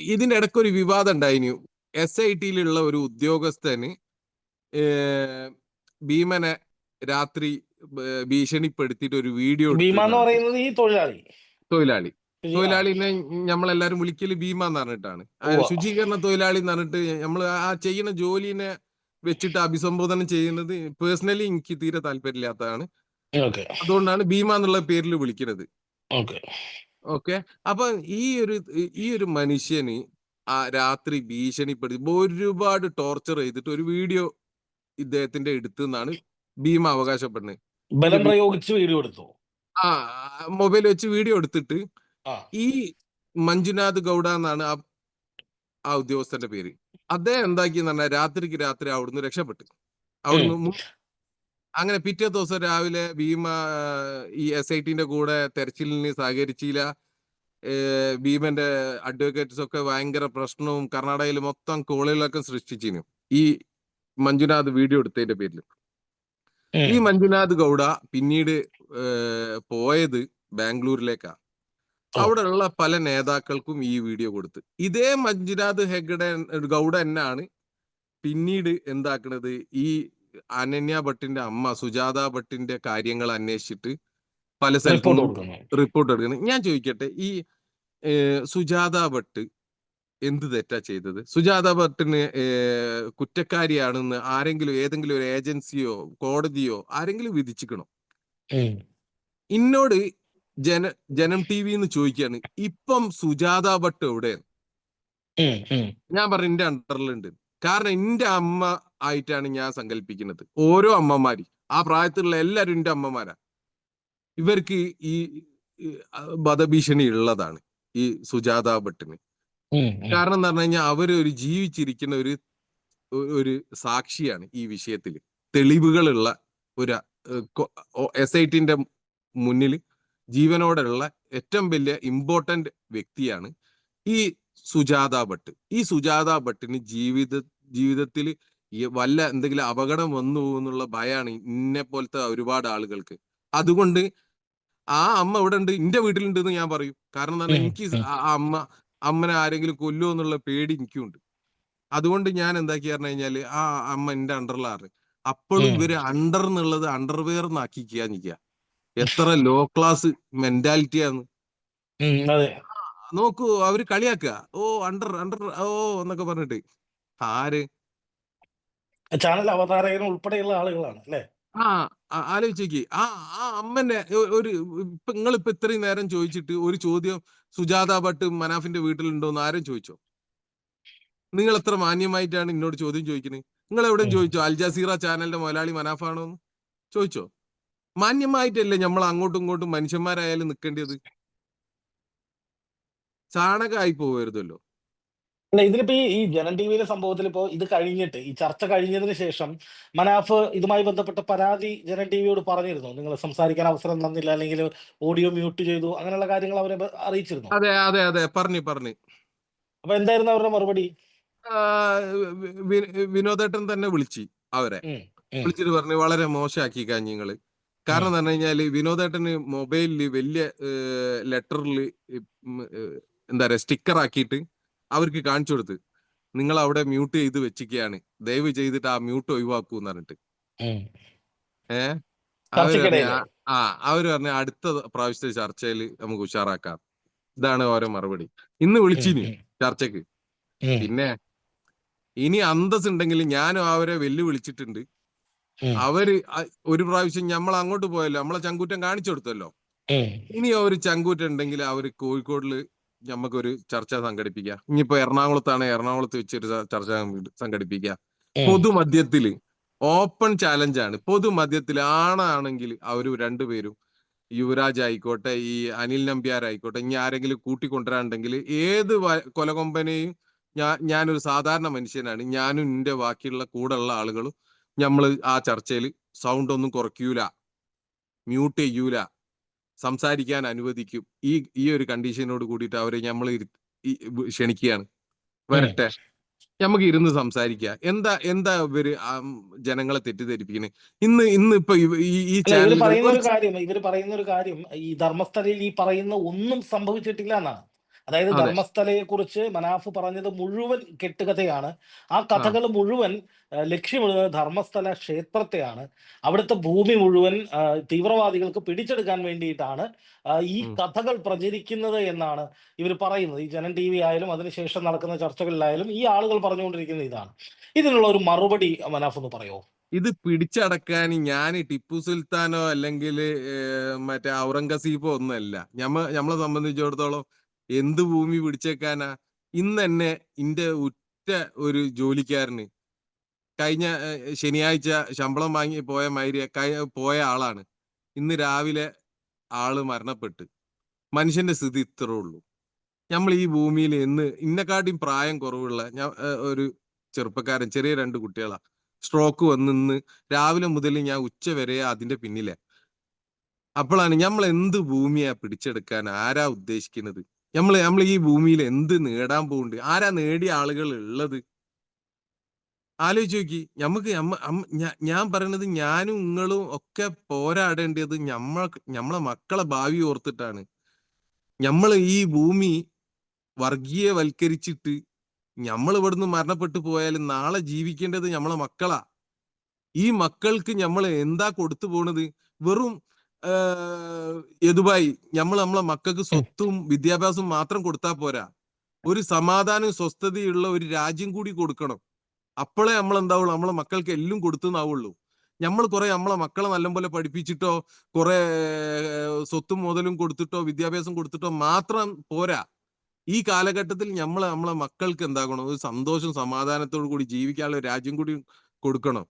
ഇതിന്റെ ഇടയ്ക്ക് ഒരു വിവാദം ഉണ്ടായിനു. എസ് ഐ ടിയിലുള്ള ഒരു ഉദ്യോഗസ്ഥന് ഭീമനെ രാത്രി ഭീഷണിപ്പെടുത്തിയിട്ട് ഒരു വീഡിയോ ഭീമ എന്ന് പറയുന്നത് ഈ തൊഴിലാളി. തൊഴിലാളി. തൊഴിലാളിനെ നമ്മളെല്ലാരും വിളിക്കൽ ഭീമ എന്ന് പറഞ്ഞിട്ടാണ് ശുചീകരണ തൊഴിലാളി എന്ന് പറഞ്ഞിട്ട് നമ്മൾ ആ ചെയ്യുന്ന ജോലിനെ വെച്ചിട്ട് അഭിസംബോധന ചെയ്യുന്നത് പേഴ്സണലി എനിക്ക് തീരെ താല്പര്യമില്ലാത്തതാണ്. അതുകൊണ്ടാണ് ഭീമ എന്നുള്ള പേരിൽ വിളിക്കുന്നത് ഓക്കെ. ഓക്കെ? അപ്പൊ ഈ ഒരു ഈ ഒരു മനുഷ്യന് ആ രാത്രി ഭീഷണിപ്പെടുത്തി ഒരുപാട് ടോർച്ചർ ചെയ്തിട്ട് ഒരു വീഡിയോ ഇദ്ദേഹത്തിന്റെ എടുത്തു എന്നാണ് ഭീമ അവകാശപ്പെടുന്നത്. ബലം പ്രയോഗിച്ച് വീഡിയോ എടുത്തു. ആ മൊബൈൽ വെച്ച് വീഡിയോ എടുത്തിട്ട് ഈ മഞ്ജുനാഥ് ഗൗഡ എന്നാണ് ആ ആ ഉദ്യോഗസ്ഥന്റെ പേര്. അദ്ദേഹം എന്താക്കിയെന്ന് പറഞ്ഞാൽ രാത്രിക്ക് രാത്രി അവിടുന്ന് രക്ഷപ്പെട്ടു. അവിടുന്ന് അങ്ങനെ പിറ്റേ ദിവസം രാവിലെ ഭീമ ഈ എസ് ഐ ടിന്റെ കൂടെ തെരച്ചിലിന് സഹകരിച്ചില്ല. ഭീമന്റെ അഡ്വക്കേറ്റ്സ് ഒക്കെ ഭയങ്കര പ്രശ്നവും കർണാടകയിൽ മൊത്തം കോളികളൊക്കെ സൃഷ്ടിച്ചിരുന്നു. ഈ മഞ്ജുനാഥ് വീഡിയോ എടുത്തതിന്റെ പേരിൽ. ഈ മഞ്ജുനാഥ് ഗൗഡ പിന്നീട് പോയത് ബാംഗ്ലൂരിലേക്കാ. അവിടെ അവിടെയുള്ള പല നേതാക്കൾക്കും ഈ വീഡിയോ കൊടുത്ത്. ഇതേ മഞ്ജുനാഥ് ഹെഗ്ഡെ ഗൗഡ എന്നാണ് പിന്നീട് എന്താക്കണത്? ഈ അനന്യ ഭട്ടിന്റെ അമ്മ സുജാത ഭട്ടിന്റെ കാര്യങ്ങൾ അന്വേഷിച്ചിട്ട് പല സ്ഥലത്തും റിപ്പോർട്ട് എടുക്കുന്നത് ഞാൻ ചോദിക്കട്ടെ ഈ സുജാത ഭട്ട് എന്ത് തെറ്റാ ചെയ്തത്? സുജാത ഭട്ടിന് കുറ്റക്കാരിയാണെന്ന് ആരെങ്കിലും ഏതെങ്കിലും ഒരു ഏജൻസിയോ കോടതിയോ ആരെങ്കിലും വിധിച്ചിക്കണോ? ഇന്നോട് ജന ജനം ടി വിന്ന് ചോദിക്കാണ് ഇപ്പം സുജാത ഭട്ട് എവിടെ. ഞാൻ പറഞ്ഞു എന്റെ അണ്ടറിലുണ്ട്. കാരണം എന്റെ അമ്മ ആയിട്ടാണ് ഞാൻ സങ്കല്പിക്കുന്നത് ഓരോ അമ്മമാരി. ആ പ്രായത്തിലുള്ള എല്ലാരും എന്റെ അമ്മമാരാ. ഇവർക്ക് ഈ ഈ, വധഭീഷണി ഉള്ളതാണ് ഈ സുജാത ഭട്ടിന്. ഉം. ഉം. കാരണം എന്ന് പറഞ്ഞു കഴിഞ്ഞാൽ അവരൊരു ഒരു ജീവിച്ചിരിക്കുന്ന ഒരു ഒരു സാക്ഷിയാണ് ഈ വിഷയത്തിൽ തെളിവുകളുള്ള ഒരു എസ് ഐ ടിന്റെ മുന്നിൽ ജീവനോടെയുള്ള ഏറ്റവും വലിയ ഇമ്പോർട്ടന്റ് വ്യക്തിയാണ് ഈ സുജാത ഭട്ട് ഈ സുജാത ഭട്ടിന് ജീവിത ജീവിതത്തിൽ ഈ വല്ല എന്തെങ്കിലും അപകടം വന്നു എന്നുള്ള ഭയമാണ് ഇന്നെ പോലത്തെ ഒരുപാട് ആളുകൾക്ക് അതുകൊണ്ട് ആ അമ്മ ഇവിടെ ഉണ്ട് എന്റെ വീട്ടിലുണ്ട് എന്ന് ഞാൻ പറയും കാരണം എന്ന് പറഞ്ഞാൽ ഉം, എനിക്ക് ഉം. ആ അമ്മ അമ്മനെ ആരെങ്കിലും കൊല്ലുമോ എന്നുള്ള പേടി എനിക്കുണ്ട്. അതുകൊണ്ട് ഞാൻ എന്താക്കി പറഞ്ഞു കഴിഞ്ഞാൽ ആ അമ്മ എന്റെ അണ്ടറിലാണ് അപ്പോഴും ഇവർ അണ്ടർ എന്നുള്ളത് അണ്ടർവെയർ എന്നാക്കിക്കുക നിക്ക. എത്ര ലോ ക്ലാസ് മെന്റാലിറ്റിയാന്ന് ആണ് നോക്കൂ അവർ കളിയാക്കുക ഓ അണ്ടർ അണ്ടർ ഓ എന്നൊക്കെ പറഞ്ഞിട്ട്. ആര്? ചാനൽ അവതാരകൻ ഉൾപ്പെടെയുള്ള ആളുകളാണ് അല്ലെ? ആ ആ- ആലോചിച്ചേക്ക്. ആ ആ അമ്മന്റെ ഒ- ഒരു ഇപ്പൊ നിങ്ങളിപ്പോ ഇത്രയും നേരം ചോദിച്ചിട്ട് ഒരു ചോദ്യം സുജാത ഭട്ട് മനാഫിന്റെ വീട്ടിലുണ്ടോന്ന് ആരും ചോദിച്ചോ? നിങ്ങൾ എത്ര മാന്യമായിട്ടാണ് എന്നോട് ചോദ്യം ചോദിക്കുന്നത് നിങ്ങൾ എവിടെയും ഉം. ചോദിച്ചോ? അൽ ജസീറ ചാനലിന്റെ മുതലാളി മനാഫാണോ എന്ന് ചോദിച്ചോ? മാന്യമായിട്ടല്ലേ നമ്മൾ അങ്ങോട്ടും ഇങ്ങോട്ടും മനുഷ്യന്മാരായാലും നിൽക്കേണ്ടത് ചാണകമായി പോകരുതല്ലോ അല്ല ഇതിലിപ്പോ ഈ ഈ ജനൻ ടി വിയിലെ സംഭവത്തിൽ ഇപ്പോ ഇത് കഴിഞ്ഞിട്ട് ഈ ചർച്ച കഴിഞ്ഞതിന് ശേഷം മനാഫ് ഇതുമായി ബന്ധപ്പെട്ട പരാതി ജനൻ ടി വിയോട് പറഞ്ഞിരുന്നു? നിങ്ങൾ സംസാരിക്കാൻ അവസരം തന്നില്ല അല്ലെങ്കിൽ ഓഡിയോ മ്യൂട്ട് ചെയ്തു അങ്ങനെയുള്ള കാര്യങ്ങൾ അവരെ അറിയിച്ചിരുന്നു? അതെ അതെ അതെ പറഞ്ഞു പറഞ്ഞു. അപ്പൊ എന്തായിരുന്നു അവരുടെ മറുപടി? വിനോദേട്ടൻ തന്നെ വിളിച്ചു അവരെ. വിളിച്ചിട്ട് പറഞ്ഞു വളരെ മോശമാക്കി കാഞ്ഞിങ്ങൾ കാരണം എന്ന് പറഞ്ഞു കഴിഞ്ഞാൽ വിനോദേട്ടന് മൊബൈലിൽ വലിയ ലെറ്ററിൽ എന്താ പറയാ സ്റ്റിക്കർ ആക്കിയിട്ട് അവർക്ക് കാണിച്ചു കൊടുത്ത് നിങ്ങൾ അവിടെ മ്യൂട്ട് ചെയ്ത് വെച്ചിരിക്കുകയാണ്. ദയവ് ചെയ്തിട്ട് ആ മ്യൂട്ട് ഒഴിവാക്കൂ എന്ന് പറഞ്ഞിട്ട്. ഏ? ഏഹ് അവർ പറഞ്ഞു ആ- അവർ പറഞ്ഞ അടുത്ത പ്രാവശ്യത്തെ ചർച്ചയിൽ നമുക്ക് ഉഷാറാക്കാം. ഇതാണ് ഓരോ മറുപടി. ഇന്ന് വിളിച്ചിനി ചർച്ചക്ക് പിന്നെ ഇനി അന്തസ് ഉണ്ടെങ്കിൽ ഞാനും അവരെ വെല്ലുവിളിച്ചിട്ടുണ്ട്. അവർ ഒരു പ്രാവശ്യം നമ്മൾ അങ്ങോട്ട് പോയല്ലോ നമ്മളെ ചങ്കൂറ്റം കാണിച്ചു കൊടുത്തല്ലോ. ഇനി അവർ ചങ്കൂറ്റം ഉണ്ടെങ്കിൽ അവർ കോഴിക്കോടിൽ നമുക്കൊരു ചർച്ച സംഘടിപ്പിക്കാം. ഇനിയിപ്പോ എറണാകുളത്താണ് എറണാകുളത്ത് വെച്ചൊരു ഒരു ചർച്ച സംഘടിപ്പിക്കുക ഉം. പൊതുമധ്യത്തിൽ ഓപ്പൺ ചാലഞ്ച് ആണ് പൊതുമധ്യത്തിൽ ആണാണെങ്കിൽ അവർ രണ്ടുപേരും യുവരാജ് ആയിക്കോട്ടെ ഈ അനിൽ നമ്പ്യാർ ആയിക്കോട്ടെ ഇനി ആരെങ്കിലും കൂട്ടിക്കൊണ്ടുവരാണ്ടെങ്കിൽ ഏത് കൊലകൊമ്പനെയും ഞാൻ ഞാനൊരു സാധാരണ മനുഷ്യനാണ്. ഞാനും എന്റെ ബാക്കിയുള്ള കൂടെയുള്ള ആളുകളും നമ്മൾ ആ ചർച്ചയിൽ സൗണ്ട് ഒന്നും കുറയ്ക്കൂല. മ്യൂട്ട് ചെയ്യൂല. സംസാരിക്കാൻ അനുവദിക്കും. ഈ ഈ ഒരു കണ്ടീഷനോട് കൂടിയിട്ട് അവരെ നമ്മൾ ക്ഷണിക്കുകയാണ്. വരട്ടെ. നമുക്ക് ഇരുന്ന് സംസാരിക്കുക എന്താ എന്താ ഇവർ ജനങ്ങളെ തെറ്റിദ്ധരിപ്പിക്കുന്നത് ഇന്ന് ഇന്ന് ഇപ്പൊ ഈ ചാനൽ പറയുന്ന ഒരു കാര്യം ഇവർ പറയുന്ന ഒരു കാര്യം ഈ ധർമ്മസ്ഥലയിൽ ഈ പറയുന്ന ഒന്നും സംഭവിച്ചിട്ടില്ല എന്നാണ്. അതായത് ധർമ്മസ്ഥലയെ കുറിച്ച് മനാഫ് പറഞ്ഞത് മുഴുവൻ കെട്ടുകഥയാണ്. ആ കഥകൾ മുഴുവൻ ലക്ഷ്യമിടുന്നത് ധർമ്മസ്ഥല ക്ഷേത്രത്തെയാണ്. അവിടുത്തെ ഭൂമി മുഴുവൻ തീവ്രവാദികൾക്ക് പിടിച്ചെടുക്കാൻ വേണ്ടിയിട്ടാണ് ഈ കഥകൾ പ്രചരിക്കുന്നത് എന്നാണ് ഇവർ പറയുന്നത്. ഈ ജനൻ ടി വി ആയാലും അതിനുശേഷം നടക്കുന്ന ചർച്ചകളിലായാലും ഈ ആളുകൾ പറഞ്ഞുകൊണ്ടിരിക്കുന്ന ഇതാണ്. ഇതിനുള്ള ഒരു മറുപടി മനാഫ് ഒന്ന് പറയുമോ ഇത് പിടിച്ചടക്കാൻ ഞാൻ ടിപ്പു സുൽത്താനോ അല്ലെങ്കിൽ മറ്റേ ഔറംഗസീബോ ഒന്നുമല്ല ഞമ്മ നമ്മളെ സംബന്ധിച്ചിടത്തോളം എന്ത് ഭൂമി പിടിച്ചേക്കാനാ? ഇന്ന് തന്നെ ഇന്റെ ഉറ്റ ഒരു ജോലിക്കാരന് കഴിഞ്ഞ ശനിയാഴ്ച ശമ്പളം വാങ്ങി പോയ മൈരിയ പോയ ആളാണ്. ഇന്ന് രാവിലെ ആൾ മരണപ്പെട്ട്. മനുഷ്യന്റെ സ്ഥിതി ഇത്രേ ഉള്ളൂ. നമ്മൾ ഈ ഭൂമിയിൽ എന്ന് ഇന്നെക്കാട്ടിയും പ്രായം കുറവുള്ള ഞാൻ ഒരു ചെറുപ്പക്കാരൻ ചെറിയ രണ്ട് കുട്ടികളാ. സ്ട്രോക്ക് വന്ന് ഇന്ന് രാവിലെ മുതൽ ഞാൻ ഉച്ച വരെ അതിന്റെ പിന്നിലെ. അപ്പോഴാണ് നമ്മൾ എന്ത് ഭൂമിയാ പിടിച്ചെടുക്കാൻ ആരാ ഉദ്ദേശിക്കുന്നത്? നമ്മൾ നമ്മൾ ഈ ഭൂമിയിൽ എന്ത് നേടാൻ പോകുന്നുണ്ട് ആരാ നേടിയ ആളുകൾ ഉള്ളത്? ആലോചിച്ച് നോക്കി. നമുക്ക് ഞാൻ പറയണത് ഞാനും നിങ്ങളും ഒക്കെ പോരാടേണ്ടത് ഞമ്മ നമ്മളെ മക്കളെ ഭാവി ഓർത്തിട്ടാണ്. നമ്മൾ ഈ ഭൂമി വർഗീയവൽക്കരിച്ചിട്ട് നമ്മൾ ഇവിടുന്ന് മരണപ്പെട്ടു പോയാലും നാളെ ജീവിക്കേണ്ടത് നമ്മളെ മക്കളാ. ഈ മക്കൾക്ക് നമ്മൾ എന്താ കൊടുത്തു പോണത്? വെറും എതുവായി നമ്മൾ നമ്മളെ മക്കൾക്ക് സ്വത്തും വിദ്യാഭ്യാസവും മാത്രം കൊടുത്താൽ പോരാ. ഒരു സമാധാനവും സ്വസ്ഥതയുള്ള ഒരു രാജ്യം കൂടി കൊടുക്കണം. അപ്പോഴേ നമ്മൾ എന്താവുള്ളൂ നമ്മളെ മക്കൾക്ക് എല്ലാം കൊടുത്തുന്നാവുള്ളൂ. നമ്മൾ കുറെ നമ്മളെ മക്കളെ നല്ലപോലെ പഠിപ്പിച്ചിട്ടോ കുറെ സ്വത്തും മുതലും കൊടുത്തിട്ടോ വിദ്യാഭ്യാസം കൊടുത്തിട്ടോ മാത്രം പോരാ. ഈ കാലഘട്ടത്തിൽ നമ്മൾ നമ്മളെ മക്കൾക്ക് എന്താകണം? ഒരു സന്തോഷം സമാധാനത്തോടു കൂടി ജീവിക്കാനുള്ള രാജ്യം കൂടി കൊടുക്കണം.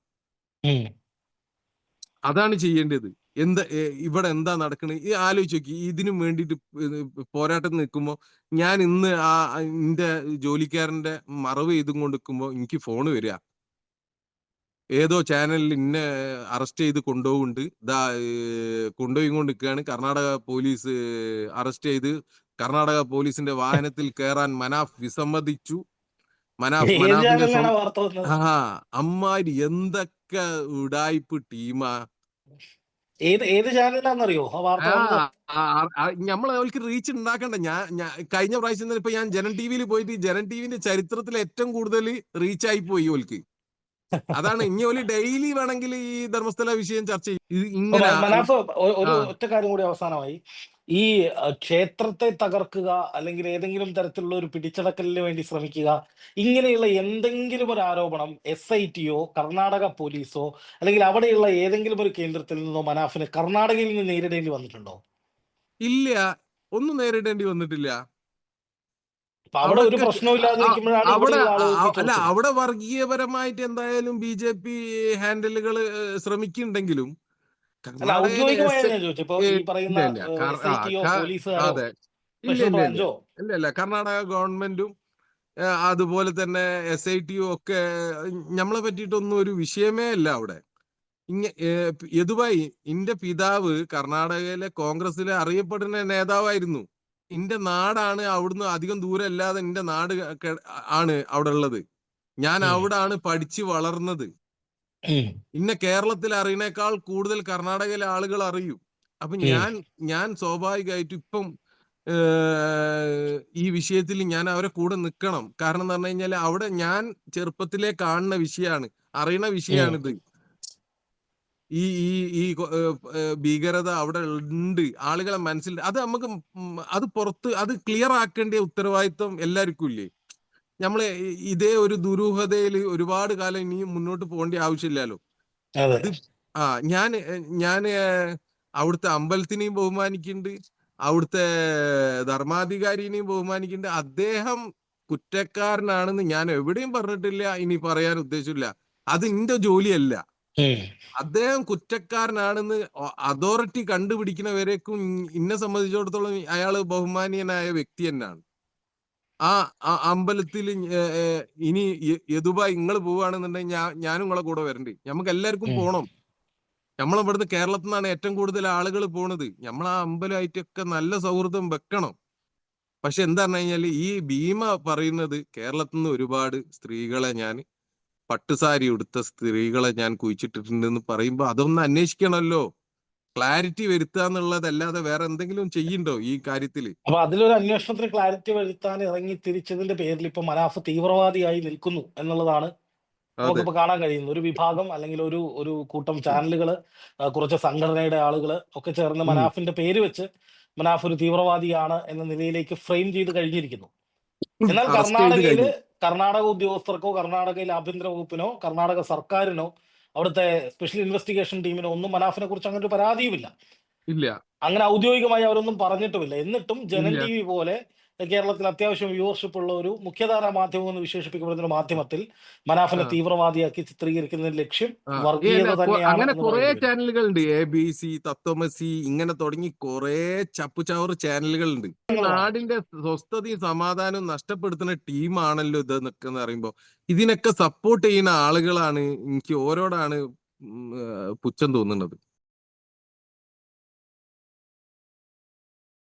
അതാണ് ചെയ്യേണ്ടത്. എന്താ ഇവിടെ എന്താ നടക്കണത് ഈ ആലോചിച്ച് നോക്കി. ഇതിനു വേണ്ടിയിട്ട് പോരാട്ടം നിൽക്കുമ്പോൾ ഞാൻ ഇന്ന് ആ എന്റെ ജോലിക്കാരന്റെ മറവ് ചെയ്തും കൊണ്ട് നിൽക്കുമ്പോൾ എനിക്ക് ഫോണ് വരിക. ഏതോ ചാനലിൽ ഇന്നെ അറസ്റ്റ് ചെയ്ത് കൊണ്ടുപോകുന്നുണ്ട് ഇതാ കൊണ്ടുപോയി കൊണ്ട് നിൽക്കുകയാണ് കർണാടക പോലീസ് അറസ്റ്റ് ചെയ്ത് കർണാടക പോലീസിന്റെ വാഹനത്തിൽ കയറാൻ മനാഫ് വിസമ്മതിച്ചു. മനാഫ് മനാഫിന്റെ ആ അമ്മാരി എന്തൊക്കെ ഉടായ്പ് ടീമാ. ഏത് ഏത് ചാനലാണെന്നറിയോ നമ്മൾ അവർക്ക് റീച്ച് ഉണ്ടാക്കണ്ട? ഞാൻ കഴിഞ്ഞ പ്രാവശ്യം ഇപ്പൊ ഞാൻ ജനൻ ടി വിയിൽ പോയിട്ട് ജനൻ ടി വിന്റെ ചരിത്രത്തിൽ ഏറ്റവും കൂടുതൽ റീച്ച് ആയി പോയി ഓൽക്ക്. അതാണ്. ഇനി ഓൽ ഡെയിലി വേണമെങ്കിൽ ഈ ധർമ്മസ്ഥല വിഷയം ചർച്ച ചെയ്യും. ഇങ്ങനെ ഒരു ഒറ്റ കാര്യം കൂടി അവസാനമായി. ഈ ക്ഷേത്രത്തെ തകർക്കുക അല്ലെങ്കിൽ ഏതെങ്കിലും തരത്തിലുള്ള ഒരു പിടിച്ചടക്കലിന് വേണ്ടി ശ്രമിക്കുക ഇങ്ങനെയുള്ള എന്തെങ്കിലും ഒരു ആരോപണം എസ് ഐ ടിയോ കർണാടക പോലീസോ അല്ലെങ്കിൽ അവിടെയുള്ള ഏതെങ്കിലും ഒരു കേന്ദ്രത്തിൽ നിന്നോ മനാഫിന് കർണാടകയിൽ നിന്ന് നേരിടേണ്ടി വന്നിട്ടുണ്ടോ? ഇല്ല. ഒന്നും നേരിടേണ്ടി വന്നിട്ടില്ല. അവിടെ ഒരു അവിടെ അല്ല അവിടെ വർഗീയപരമായിട്ട് എന്തായാലും ബി ജെ പി ഹാൻഡിലുകൾ ശ്രമിക്കുന്നുണ്ടെങ്കിലും അതെ ഇല്ല സ്പെഷ്യൽ ഇല്ല ഇല്ല. ബ്രാഞ്ചോ ഇല്ല ഇല്ല കർണാടക ഗവൺമെന്റും അതുപോലെ തന്നെ എസ് ഐ ടിയും ഒക്കെ നമ്മളെ പറ്റിയിട്ടൊന്നും ഒരു വിഷയമേ അല്ല അവിടെ. ഇങ്ങ യദുവായി ഇന്റെ പിതാവ് കർണാടകയിലെ കോൺഗ്രസിലെ അറിയപ്പെടുന്ന നേതാവായിരുന്നു. എന്റെ നാടാണ് അവിടുന്ന് അധികം ദൂരം അല്ലാതെ എന്റെ നാട് ആണ് അവിടെ ഉള്ളത് ഞാൻ അവിടാണ് അവിടെ ആണ് പഠിച്ചു വളർന്നത്. ഇന്നെ കേരളത്തിൽ അറിയണേക്കാൾ കൂടുതൽ കർണാടകയിലെ ആളുകൾ അറിയും. അപ്പൊ ഞാൻ ഞാൻ സ്വാഭാവികമായിട്ടും ഇപ്പം ഈ വിഷയത്തിൽ ഞാൻ അവരെ കൂടെ നിൽക്കണം കാരണം എന്ന് പറഞ്ഞു കഴിഞ്ഞാൽ അവിടെ ഞാൻ ചെറുപ്പത്തിലെ കാണുന്ന വിഷയമാണ് അറിയണ വിഷയമാണിത് ഈ ഈ ഈ ഭീകരത അവിടെ ഉണ്ട്. ആളുകളെ മനസ്സിൽ അത് നമുക്ക് അത് പുറത്ത് അത് ക്ലിയർ ആക്കേണ്ട ഉത്തരവാദിത്വം എല്ലാവർക്കും ഇല്ലേ? നമ്മളെ ഈ- ഇതേ ഒരു ദുരൂഹതയിൽ ഒരുപാട് കാലം ഇനിയും മുന്നോട്ട് പോകേണ്ട ആവശ്യമില്ലല്ലോ. ആ ഞാൻ ഞാൻ അവിടുത്തെ അമ്പലത്തിനെയും ബഹുമാനിക്കുന്നുണ്ട്. അവിടുത്തെ ധർമാധികാരിനെയും ബഹുമാനിക്കുന്നുണ്ട്. അദ്ദേഹം കുറ്റക്കാരനാണെന്ന് ഞാൻ എവിടെയും പറഞ്ഞിട്ടില്ല ഇനി പറയാൻ ഉദ്ദേശമില്ല അത് എന്റെ ജോലിയല്ല. അദ്ദേഹം കുറ്റക്കാരനാണെന്ന് അതോറിറ്റി കണ്ടുപിടിക്കുന്നവരേക്കും ഇന്നെ സംബന്ധിച്ചിടത്തോളം അയാൾ ബഹുമാനീയനായ വ്യക്തി തന്നെയാണ്. ആ അമ്പലത്തിൽ ഇനി യദുബ നിങ്ങൾ പോവുകയാണെന്നുണ്ടെങ്കിൽ ഞാൻ ഞാനും നിങ്ങളെ കൂടെ വരണ്ടേ. നമുക്ക് എല്ലാവർക്കും. പോണം. നമ്മളിവിടുന്ന് കേരളത്തിൽ നിന്നാണ് ഏറ്റവും കൂടുതൽ ആളുകൾ പോണത്. നമ്മൾ ആ അമ്പലമായിട്ടൊക്കെ നല്ല സൗഹൃദം വെക്കണം. പക്ഷെ എന്താ പറഞ്ഞു കഴിഞ്ഞാൽ ഈ ഭീമ പറയുന്നത് കേരളത്തിൽ നിന്ന് ഒരുപാട് സ്ത്രീകളെ ഞാൻ പട്ടുസാരി ഉടുത്ത സ്ത്രീകളെ ഞാൻ കുഴിച്ചിട്ടിട്ടുണ്ടെന്ന് പറയുമ്പോൾ അതൊന്ന് അന്വേഷിക്കണമല്ലോ ക്ലാരിറ്റി വരുത്തുക എന്നുള്ളതല്ലാതെ വേറെ എന്തെങ്കിലും ചെയ്യണ്ടോ ഈ കാര്യത്തിൽ അപ്പൊ അതിലൊരു അന്വേഷണത്തിന് ക്ലാരിറ്റി വരുത്താൻ ഇറങ്ങി തിരിച്ചതിന്റെ പേരിൽ ഇപ്പൊ മനാഫ് തീവ്രവാദിയായി നിൽക്കുന്നു എന്നുള്ളതാണ് നമുക്കിപ്പോ കാണാൻ കഴിയുന്നത്. ഒരു വിഭാഗം അല്ലെങ്കിൽ ഒരു ഒരു കൂട്ടം ചാനലുകൾ കുറച്ച് സംഘടനയുടെ ആളുകൾ ഒക്കെ ചേർന്ന് മനാഫിന്റെ പേര് വെച്ച് മനാഫ് ഒരു തീവ്രവാദിയാണ് എന്ന നിലയിലേക്ക് ഫ്രെയിം ചെയ്ത് കഴിഞ്ഞിരിക്കുന്നു. എന്നാൽ കർണാടകയിൽ കർണാടക ഉദ്യോഗസ്ഥർക്കോ കർണാടകയിലെ ആഭ്യന്തര വകുപ്പിനോ കർണാടക സർക്കാരിനോ അവിടുത്തെ സ്പെഷ്യൽ ഇൻവെസ്റ്റിഗേഷൻ ടീമിനോ ഒന്നും മനാഫിനെ കുറിച്ച് അങ്ങനെ ഒരു പരാതിയുമില്ല. ഇല്ല. അങ്ങനെ ഔദ്യോഗികമായി അവരൊന്നും പറഞ്ഞിട്ടുമില്ല. എന്നിട്ടും ജനൻ. ടി വി പോലെ കേരളത്തിൽ അത്യാവശ്യം വ്യൂവർഷിപ്പ് ഉള്ള ഒരു മുഖ്യധാര മാധ്യമം എന്ന് വിശേഷിപ്പിക്കപ്പെടുന്ന ഒരു മാധ്യമത്തിൽ മനാഫിനെ. തീവ്രവാദിയാക്കി ചിത്രീകരിക്കുന്നതിന്റെ ലക്ഷ്യം വർഗീയത തന്നെയാണ് അങ്ങനെ കുറെ ചാനലുകൾ ഉണ്ട് എ ബി സി തത്വമസി ഇങ്ങനെ തുടങ്ങി കുറെ ചപ്പുചവറ് ചാനലുകളുണ്ട്. നാടിന്റെ സ്വസ്ഥതയും സമാധാനവും നഷ്ടപ്പെടുത്തുന്ന ടീമാണല്ലോ ഇത് എന്നൊക്കെ പറയുമ്പോ ഇതിനൊക്കെ സപ്പോർട്ട് ചെയ്യുന്ന ആളുകളാണ് എനിക്ക് ഓരോടാണ് പുച്ഛം തോന്നുന്നത്.